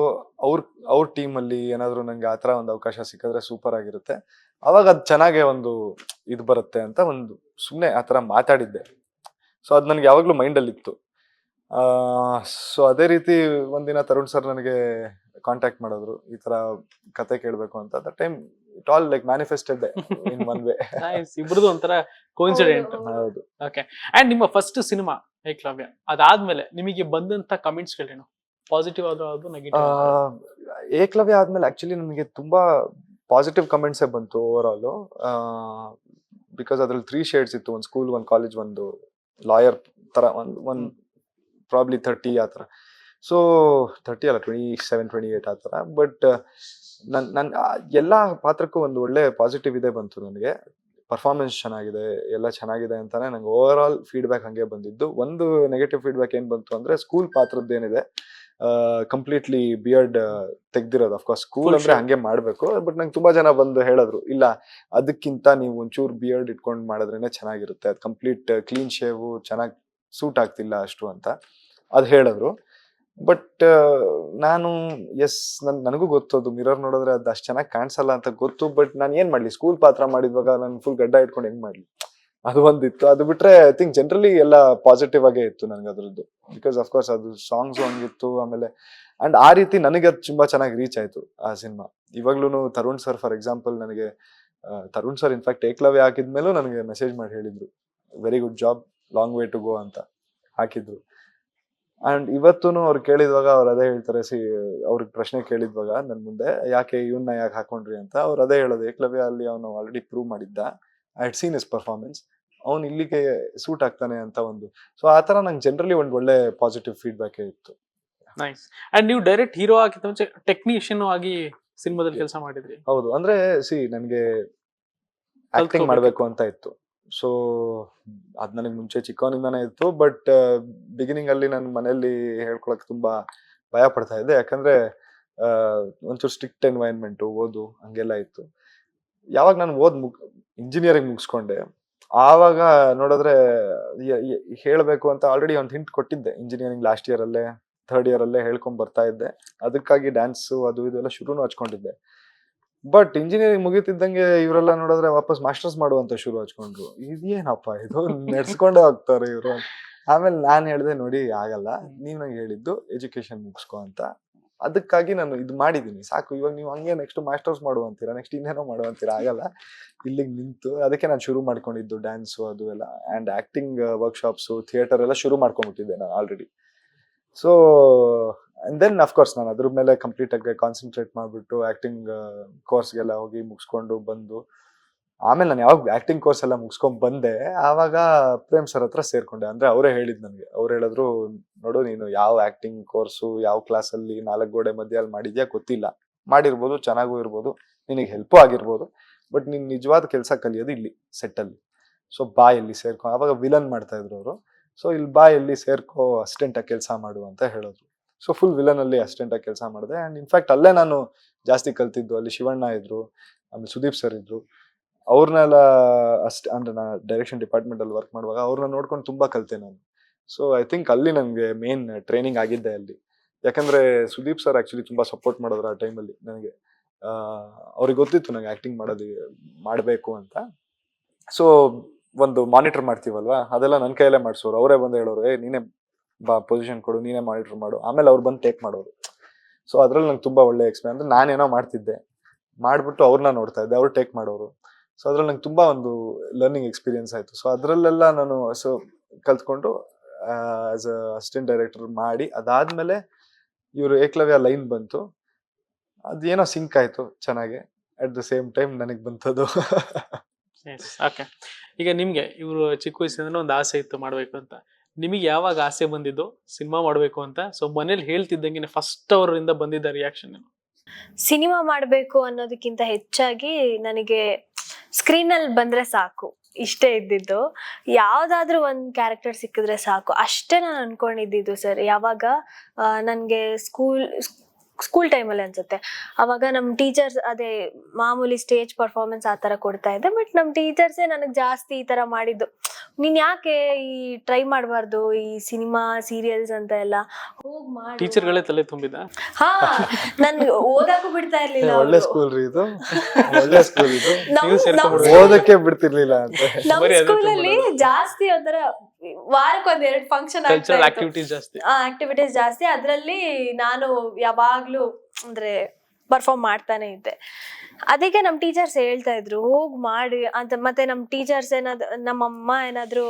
ಅವ್ರ ಅವ್ರ ಟೀಮಲ್ಲಿ ಏನಾದರೂ ನನಗೆ ಆ ಥರ ಒಂದು ಅವಕಾಶ ಸಿಕ್ಕಿದ್ರೆ ಸೂಪರ್ ಆಗಿರುತ್ತೆ. ಅವಾಗ ಅದು ಚೆನ್ನಾಗೆ ಒಂದು ಇದು ಬರುತ್ತೆ ಅಂತ ಒಂದು ಸುಮ್ಮನೆ ಆ ಥರ ಮಾತಾಡಿದ್ದೆ. ಸೊ ಅದು ನನಗೆ ಯಾವಾಗಲೂ ಮೈಂಡಲ್ಲಿ ಇತ್ತು. ಸೊ ಅದೇ ರೀತಿ ಒಂದಿನ ತರುಣ್ ಸರ್ ನನಗೆ ಕಾಂಟ್ಯಾಕ್ಟ್ ಮಾಡಿದ್ರು. ಈ ಥರ ಕತೆ ಕೇಳಬೇಕು ಅಂತ. That time it all like manifested in one way ಇಬ್ಬರದು ಇಬ್ರದ್ದು ಒಂಥರ ಕೋಇನ್ಸಿಡೆಂಟ್ ಹೌದು. ಅಂಡ್ ನಿಮ್ಮ ಫಸ್ಟ್ ಸಿನಿಮಾ ಏಕಲವ್ಯ ಅದಾದ್ಮೇಲೆ ನಿಮಗೆ ಬಂದಂತ ಕಮೆಂಟ್ಸ್ ಗಳೇನು ಪಾಸಿಟಿವ್ ಆದ್ರೂ ನೆಗೆಟಿವ್ ಏಕಲವ್ಯ ಆದ್ಮೇಲೆ ಆಕ್ಚುಲಿ ನನಗೆ ತುಂಬಾ ಪಾಸಿಟಿವ್ ಕಮೆಂಟ್ಸೇ ಬಂತು ಓವರ್ ಆಲ್ ಬಿಕಾಸ್ ಅದ್ರಲ್ಲಿ ತ್ರೀ ಶೇಡ್ಸ್ ಇತ್ತು. ಒಂದು ಸ್ಕೂಲ್ ಒಂದು ಕಾಲೇಜ್ ಒಂದು ಲಾಯರ್ ತರ ಒಂದು ಒಂದು ಪ್ರಾಬ್ಲಿ ಥರ್ಟಿ ಆ ಥರ. ಸೊ ಥರ್ಟಿ ಅಲ್ಲ ಟ್ವೆಂಟಿ ಸೆವೆನ್ ಟ್ವೆಂಟಿ ಏಟ್ ಆ ಥರ ಬಟ್ ನನ್ನ ನನ್ನ ಎಲ್ಲ ಪಾತ್ರಕ್ಕೂ ಒಂದು ಒಳ್ಳೆ ಪಾಸಿಟಿವ್ ಇದೆ ಬಂತು ನನಗೆ. ಪರ್ಫಾರ್ಮೆನ್ಸ್ ಚೆನ್ನಾಗಿದೆ, ಎಲ್ಲ ಚೆನ್ನಾಗಿದೆ ಅಂತಾನೆ ನಂಗೆ ಓವರ್ ಆಲ್ ಫೀಡ್ಬ್ಯಾಕ್ ಹಂಗೆ ಬಂದಿದ್ದು. ಒಂದು ನೆಗೆಟಿವ್ ಫೀಡ್ಬ್ಯಾಕ್ ಏನು ಬಂತು ಅಂದ್ರೆ ಸ್ಕೂಲ್ ಪಾತ್ರದ್ದೇನಿದೆ ಕಂಪ್ಲೀಟ್ಲಿ ಬಿಯರ್ಡ್ ತೆಗ್ದಿರೋದು. ಅಫ್ಕೋರ್ಸ್ ಸ್ಕೂಲ್ ಅಂದ್ರೆ. ಹಂಗೆ ಮಾಡ್ಬೇಕು ಬಟ್ ನಂಗೆ ತುಂಬಾ ಜನ ಬಂದು ಹೇಳಿದ್ರು ಇಲ್ಲ ಅದಕ್ಕಿಂತ ನೀವು ಒಂಚೂರು ಬಿಯರ್ಡ್ ಇಟ್ಕೊಂಡು ಮಾಡಿದ್ರೇನೆ ಚೆನ್ನಾಗಿರುತ್ತೆ. ಅದು ಕಂಪ್ಲೀಟ್ ಕ್ಲೀನ್ ಶೇವು ಚೆನ್ನಾಗಿ ಸೂಟ್ ಆಗ್ತಿಲ್ಲ ಅಷ್ಟು ಅಂತ. ಅದು ಹೇಳಿದ್ರು. ಬಟ್ ನಾನು ಎಸ್ ನನ್ ನನಗೂ ಗೊತ್ತದು ಮಿರರ್ ನೋಡಿದ್ರೆ ಅದು ಅಷ್ಟು ಚೆನ್ನಾಗಿ ಕಾಣಿಸಲ್ಲ ಅಂತ ಗೊತ್ತು ಬಟ್ ನಾನು ಏನು ಮಾಡಲಿ? ಸ್ಕೂಲ್ ಪಾತ್ರ ಮಾಡಿದ್ವಾಗ ನಾನು ಫುಲ್ ಗಡ್ಡ ಇಟ್ಕೊಂಡು ಹೆಂಗೆ ಮಾಡ್ಲಿ? ಅದು ಒಂದಿತ್ತು. ಅದು ಬಿಟ್ರೆ ಐ ಥಿಂಕ್ ಜನರಲಿ ಎಲ್ಲ ಪಾಸಿಟಿವ್ ಆಗೇ ಇತ್ತು ನನಗೆ ಅದ್ರದ್ದು. ಬಿಕಾಸ್ ಅಫ್ಕೋರ್ಸ್ ಅದು ಸಾಂಗ್ಸ್ ಹಂಗಿತ್ತು ಆಮೇಲೆ ಅಂಡ್ ಆ ರೀತಿ ನನಗೆ ಅದು ತುಂಬಾ ಚೆನ್ನಾಗಿ ರೀಚ್ ಆಯ್ತು ಆ ಸಿನಿಮಾ. ಇವಾಗ್ಲೂ ತರುಣ್ ಸರ್ ಫಾರ್ ಎಕ್ಸಾಂಪಲ್ ನನಗೆ Tarun sir in fact Eklavya ಹಾಕಿದ್ಮೇಲೂ ನನಗೆ ಮೆಸೇಜ್ ಮಾಡಿ ಹೇಳಿದ್ರು. Very good job long way to go ಅಂತ ಹಾಕಿದ್ರು. ಅಂಡ್ ಇವತ್ತು ಅವ್ರು ಕೇಳಿದ್ವಾಗ ಅವ್ರು ಅದೇ ಹೇಳ್ತಾರೆ, ಸಿ, ಅವ್ರಿಗೆ ಪ್ರಶ್ನೆ ಕೇಳಿದ್ವಾಗ ನನ್ನ ಮುಂದೆ, ಯಾಕೆ ಇವನ್ನ ಯಾಕೆ ಹಾಕೊಂಡ್ರಿ? ಅಂತ ಅವ್ರು ಅದೇ ಹೇಳೋದು. ಏಕ್ಲವ್ಯ ಅಲ್ಲಿ ಅವನು ಆಲ್ರೆಡಿ ಪ್ರೂವ್ ಮಾಡಿದ್ದ. I had seen his performance ಅವ್ನು ಇಲ್ಲಿಗೆ ಸೂಟ್ ಆಗ್ತಾನೆ ಅಂತ ಒಂದು. ಸೊ ಆ ತರ ನಂಗೆ ಜನರಲಿ ಒಂದು ಒಳ್ಳೆ ಪಾಸಿಟಿವ್ ಫೀಡ್ಬ್ಯಾಕ್ ಇತ್ತು. ನೈಸ್ ಅಂಡ್ ನೀವು ಡೈರೆಕ್ಟ್ ಹೀರೋ ಆಗಿದ್ದ ಮುಂಚೆ ಟೆಕ್ನಿಷಿಯನ್ ಆಗಿ ಸಿನಿಮಾದಲ್ಲಿ ಕೆಲಸ ಮಾಡಿದ್ರಿ? ಹೌದು. ಅಂದ್ರೆ ಸಿ ನನಗೆ ಆಕ್ಟಿಂಗ್. ಮಾಡಬೇಕು ಅಂತ ಇತ್ತು. ಸೊ ಅದು ನನಗೆ ಮುಂಚೆ ಚಿಕ್ಕವನಿಂದಾನೇ ಇತ್ತು. ಬಟ್ ಬಿಗಿನಿಂಗ್ ಅಲ್ಲಿ ನನ್ನ ಮನೆಯಲ್ಲಿ ಹೇಳ್ಕೊಳಕ್ ತುಂಬಾ ಭಯ ಪಡ್ತಾ ಇದ್ದೆ. ಯಾಕಂದ್ರೆ ಒಂಚೂರು ಸ್ಟ್ರಿಕ್ಟ್ ಎನ್ವೈರನ್ಮೆಂಟು ಓದು ಹಂಗೆಲ್ಲ ಇತ್ತು. ಯಾವಾಗ ನಾನು ಓದ್ ಮುಗ್ ಇಂಜಿನಿಯರಿಂಗ್ ಮುಗಿಸ್ಕೊಂಡೆ, ಆವಾಗ ನೋಡಿದ್ರೆ ಹೇಳ್ಬೇಕು ಅಂತ ಆಲ್ರೆಡಿ ಒಂದು ಹಿಂಟ್ ಕೊಟ್ಟಿದ್ದೆ ಇಂಜಿನಿಯರಿಂಗ್ ಲಾಸ್ಟ್ ಇಯರ್ ಅಲ್ಲೇ ಥರ್ಡ್ ಇಯರ್ ಅಲ್ಲೇ ಹೇಳ್ಕೊಂಡ್ ಬರ್ತಾ ಇದ್ದೆ. ಅದಕ್ಕಾಗಿ ಡ್ಯಾನ್ಸ್ ಅದು ಇದೆಲ್ಲ ಶುರುನು ಹಚ್ಕೊಂಡಿದ್ದೆ. ಬಟ್ ಇಂಜಿನಿಯರಿಂಗ್ ಮುಗಿತಿದ್ದಂಗೆ ಇವರೆಲ್ಲ ನೋಡಿದ್ರೆ ವಾಪಸ್ ಮಾಸ್ಟರ್ಸ್ ಮಾಡುವಂತ ಶುರು ಹಚ್ಕೊಂಡ್ರು. ಇದೇನಪ್ಪ, ಇದು ನಡ್ಸ್ಕೊಂಡೇ ಹೋಗ್ತಾರೆ ಇವರು. ಆಮೇಲೆ ನಾನು ಹೇಳಿದೆ, ನೋಡಿ, ಆಗಲ್ಲ. ನೀವು ನಂಗೆ ಹೇಳಿದ್ದು ಎಜುಕೇಶನ್ ಮುಗಿಸ್ಕೊ ಅಂತ. ಅದಕ್ಕಾಗಿ ನಾನು ಇದು ಮಾಡಿದ್ದೀನಿ. ಸಾಕು, ಇವಾಗ ನೀವು ಹಂಗೆ ನೆಕ್ಸ್ಟ್ ಮಾಸ್ಟರ್ಸ್ ಮಾಡುವಂತೀರಾ ನೆಕ್ಸ್ಟ್ ಇನ್ನೇನೋ ಮಾಡುವಂತೀರಾ ಆಗಲ್ಲ. ಇಲ್ಲಿಗೆ ನಿಂತು, ಅದಕ್ಕೆ ನಾನು ಶುರು ಮಾಡ್ಕೊಂಡಿದ್ದು ಡ್ಯಾನ್ಸು ಅದು ಎಲ್ಲ ಆ್ಯಂಡ್ ಆ್ಯಕ್ಟಿಂಗ್ ವರ್ಕ್ಶಾಪ್ಸು ಥಿಯೇಟರ್ ಎಲ್ಲ ಶುರು ಮಾಡ್ಕೊಂಡ್ಬಿಟ್ಟಿದ್ದೆ ನಾನು already so and then of course ನಾನು ಅದ್ರ ಮೇಲೆ ಕಂಪ್ಲೀಟಾಗಿ ಕಾನ್ಸಂಟ್ರೇಟ್ ಮಾಡಿಬಿಟ್ಟು ಆ್ಯಕ್ಟಿಂಗ್ ಕೋರ್ಸ್ಗೆಲ್ಲ ಹೋಗಿ ಮುಗಿಸ್ಕೊಂಡು ಬಂದು ಆಮೇಲೆ ನಾನು ಯಾವಾಗ ಆ್ಯಕ್ಟಿಂಗ್ ಕೋರ್ಸ್ ಎಲ್ಲ ಮುಗಿಸ್ಕೊಂಡ್ ಬಂದೆ, ಆವಾಗ ಪ್ರೇಮ್ ಸರ್ ಹತ್ರ ಸೇರ್ಕೊಂಡೆ. ಅಂದ್ರೆ ಅವರೇ ಹೇಳಿದ್ ನನಗೆ. ಅವ್ರು ಹೇಳಿದ್ರು, ನೋಡು, ನೀನು ಯಾವ ಆ್ಯಕ್ಟಿಂಗ್ ಕೋರ್ಸು ಯಾವ ಕ್ಲಾಸಲ್ಲಿ ನಾಲ್ಕು ಗೋಡೆ ಮಧ್ಯೆ ಅಲ್ಲಿ ಮಾಡಿದ್ಯಾ ಗೊತ್ತಿಲ್ಲ. ಮಾಡಿರ್ಬೋದು, ಚೆನ್ನಾಗೂ ಇರ್ಬೋದು, ನಿನಗೆ ಹೆಲ್ಪು ಆಗಿರ್ಬೋದು ಬಟ್ ನೀನು ನಿಜವಾದ ಕೆಲಸ ಕಲಿಯೋದು ಇಲ್ಲಿ ಸೆಟ್ಟಲ್ಲಿ ಸೊ ಬಾ ಎಲ್ಲಿ ಸೇರ್ಕೊ. ಆವಾಗ ವಿಲನ್ ಮಾಡ್ತಾ ಇದ್ರು ಅವರು. ಸೊ ಇಲ್ಲಿ ಬಾ ಎಲ್ಲಿ ಸೇರ್ಕೋ ಅಸಿಸ್ಟೆಂಟ್ ಆಗಿ ಕೆಲಸ ಮಾಡು ಅಂತ ಹೇಳಿದ್ರು. ಸೊ ಫುಲ್ ವಿಲನ್ ಅಲ್ಲಿ ಅಸಿಸ್ಟೆಂಟ್ ಆಗಿ ಕೆಲಸ ಮಾಡಿದೆ. ಅಂಡ್ ಇನ್ಫ್ಯಾಕ್ಟ್ ಅಲ್ಲೇ ನಾನು ಜಾಸ್ತಿ ಕಲ್ತಿದ್ದು. ಅಲ್ಲಿ ಶಿವಣ್ಣ ಇದ್ರು, ಆಮೇಲೆ ಸುದೀಪ್ ಸರ್ ಇದ್ರು. ಅವ್ರನ್ನೆಲ್ಲ ಅಷ್ಟು ಅಂದ್ರೆ ನಾ ಡೈರೆಕ್ಷನ್ ಡಿಪಾರ್ಟ್ಮೆಂಟ್ ಅಲ್ಲಿ ವರ್ಕ್ ಮಾಡುವಾಗ ಅವ್ರನ್ನ ನೋಡ್ಕೊಂಡು ತುಂಬಾ ಕಲ್ತೆ ನಾನು. ಸೊ ಐ ಥಿಂಕ್ ಅಲ್ಲಿ ನನಗೆ ಮೇನ್ ಟ್ರೈನಿಂಗ್ ಆಗಿದ್ದೆ ಅಲ್ಲಿ. ಯಾಕಂದ್ರೆ ಸುದೀಪ್ ಸರ್ ಆಕ್ಚುಲಿ ತುಂಬಾ ಸಪೋರ್ಟ್ ಮಾಡಿದ್ರು ಆ ಟೈಮಲ್ಲಿ ನನಗೆ. ಅವ್ರಿಗೆ ಗೊತ್ತಿತ್ತು ನಂಗೆ ಆಕ್ಟಿಂಗ್ ಮಾಡೋದು ಮಾಡಬೇಕು ಅಂತ. ಸೊ ಒಂದು ಮಾನಿಟರ್ ಮಾಡ್ತೀವಲ್ವಾ? ಅದೆಲ್ಲ ನನ್ನ ಕೈಯಲ್ಲೇ ಮಾಡಿಸೋರು. ಅವರೇ ಬಂದು ಹೇಳೋರು, ಏ, ನೀನೇ ಬಾ ಪೊಸಿಷನ್ ಕೊಡು, ನೀನೇ ಮಾನಿಟರ್ ಮಾಡು. ಆಮೇಲೆ ಅವ್ರು ಬಂದು ಟೇಕ್ ಮಾಡೋರು. ಸೊ ಅದ್ರಲ್ಲಿ ನಂಗೆ ತುಂಬಾ ಒಳ್ಳೆ ಎಕ್ಸ್ಪೀರಿಯನ್ಸ್ ಅಂದ್ರೆ ನಾನೇನೋ ಮಾಡ್ತಿದ್ದೆ. ಮಾಡಿಬಿಟ್ಟು ಅವ್ರನ್ನ ನೋಡ್ತಾ ಇದ್ದೆ, ಅವ್ರು ಟೇಕ್ ಮಾಡೋರು. ಸೊ ಅದ್ರಲ್ಲಿ ನಂಗೆ ತುಂಬಾ ಒಂದು ಲರ್ನಿಂಗ್ ಎಕ್ಸ್ಪೀರಿಯನ್ಸ್ ಆಯ್ತು. ಸೊ ಅದರಲ್ಲೆಲ್ಲ ನಾನು ಸೊ ಕಲ್ತ್ಕೊಂಡು ಆಸ್ ಅ ಅಸಿಸ್ಟೆಂಟ್ ಡೈರೆಕ್ಟರ್ ಮಾಡಿ ಅದಾದ್ಮೇಲೆ ಇವರು ಏಕಲವ್ಯ ಲೈನ್ ಬಂತು. ಅದೇನೋ ಸಿಂಕ್ ಆಯ್ತು ಚೆನ್ನಾಗಿ. ಅಟ್ ದ ಸೇಮ್ ಟೈಮ್ ನನಗೆ ಬಂತದು. ಓಕೆ ಈಗ ನಿಮ್ಗೆ ಇವರು ಚಿಕ್ಕ ವಯಸ್ಸಿಂದ ಒಂದು ಆಸೆ ಇತ್ತು ಮಾಡ್ಬೇಕು ಅಂತ. ನಿಮಗೆ ಯಾವಾಗ ಆಸೆ ಬಂದಿದ್ದು? ಸಿನಿಮಾ ಮಾಡಬೇಕು ಅಂತ? ಸೊ ಮನೇಲಿ ಹೇಳ್ತಿದ್ದಂಗೆ ಫಸ್ಟ್ ಅವರಿಂದ ಬಂದಿದ್ದ ರಿಯಾಕ್ಷನ್ ಏನು? ಸಿನಿಮಾ ಮಾಡಬೇಕು ಅನ್ನೋದಕ್ಕಿಂತ ಹೆಚ್ಚಾಗಿ ನನಗೆ ಸ್ಕ್ರೀನಲ್ಲಿ ಬಂದರೆ ಸಾಕು, ಇಷ್ಟೇ ಇದ್ದಿದ್ದು. ಯಾವುದಾದ್ರೂ ಒಂದು ಕ್ಯಾರೆಕ್ಟರ್ ಸಿಕ್ಕಿದ್ರೆ ಸಾಕು. ಅಷ್ಟೇ ನಾನು ಅನ್ಕೊಂಡಿದ್ದಿದ್ದು ಸರ್ ಯಾವಾಗ ನನಗೆ ಸ್ಕೂಲ್ ಸ್ಕೂಲ್ ಟೈಮಲ್ಲಿ ಅನ್ಸುತ್ತೆ. ಅವಾಗ ನಮ್ಮ ಟೀಚರ್ಸ್ ಅದೇ ಮಾಮೂಲಿ ಸ್ಟೇಜ್ ಪರ್ಫಾರ್ಮೆನ್ಸ್ ಆ ಥರ ಕೊಡ್ತಾ ಇದ್ದೆ ಬಟ್ ನಮ್ಮ ಟೀಚರ್ಸೇ ನನಗೆ ಜಾಸ್ತಿ ಈ ಥರ ಮಾಡಿದ್ದು. ನೀನು ಯಾಕೆ ಈ ಟ್ರೈ ಮಾಡಬಾರ್ದು ಈ ಸಿನಿಮಾ ಸೀರಿಯಲ್ಸ್ ಅಂತ ಎಲ್ಲ? ಹೋಗಿ ಮಾಡಿ. ಟೀಚರ್ಗಳೇ ತಲೆ ತುಂಬಿದ? ಹಾ ನನ್ಗೆ ಓದಕ್ಕೂ ಬಿಡ್ತಾ ಇರ್ಲಿಲ್ಲ ಒಳ್ಳೆ ಸ್ಕೂಲ್ ರೀ ಇದು. ಒಳ್ಳೆ ಸ್ಕೂಲ್ ಇದು. ಓದಕ್ಕೆ ಬಿಡ್ತಿರ್ಲಿಲ್ಲ ಅಂತ. ನಮ್ಮ ಸ್ಕೂಲಲ್ಲಿ. ಜಾಸ್ತಿ ಒಂಥರ ವಾರಕ್ಕೆ ಒಂದ್ ಎರಡು ಫಂಕ್ಷನ್ ಕಲ್ಚರಲ್ ಆಕ್ಟಿವಿಟೀಸ್ ಜಾಸ್ತಿ. ಆಕ್ಟಿವಿಟೀಸ್ ಜಾಸ್ತಿ. ಅದ್ರಲ್ಲಿ ನಾನು ಯಾವಾಗ್ಲೂ ಅಂದ್ರೆ ಪರ್ಫಾರ್ಮ್ ಮಾಡ್ತಾನೆ ಇದ್ದೆ. ಅದಕ್ಕೆ ನಮ್ಮ ಟೀಚರ್ಸ್ ಹೇಳ್ತಾ ಇದ್ರು ಹೋಗ್ ಮಾಡಿ ಅಂತ ಮತ್ತೆ ನಮ್ಮ ಟೀಚರ್ಸ್ ಏನಾದ್ರು ನಮ್ಮ ಅಮ್ಮ ಏನಾದ್ರು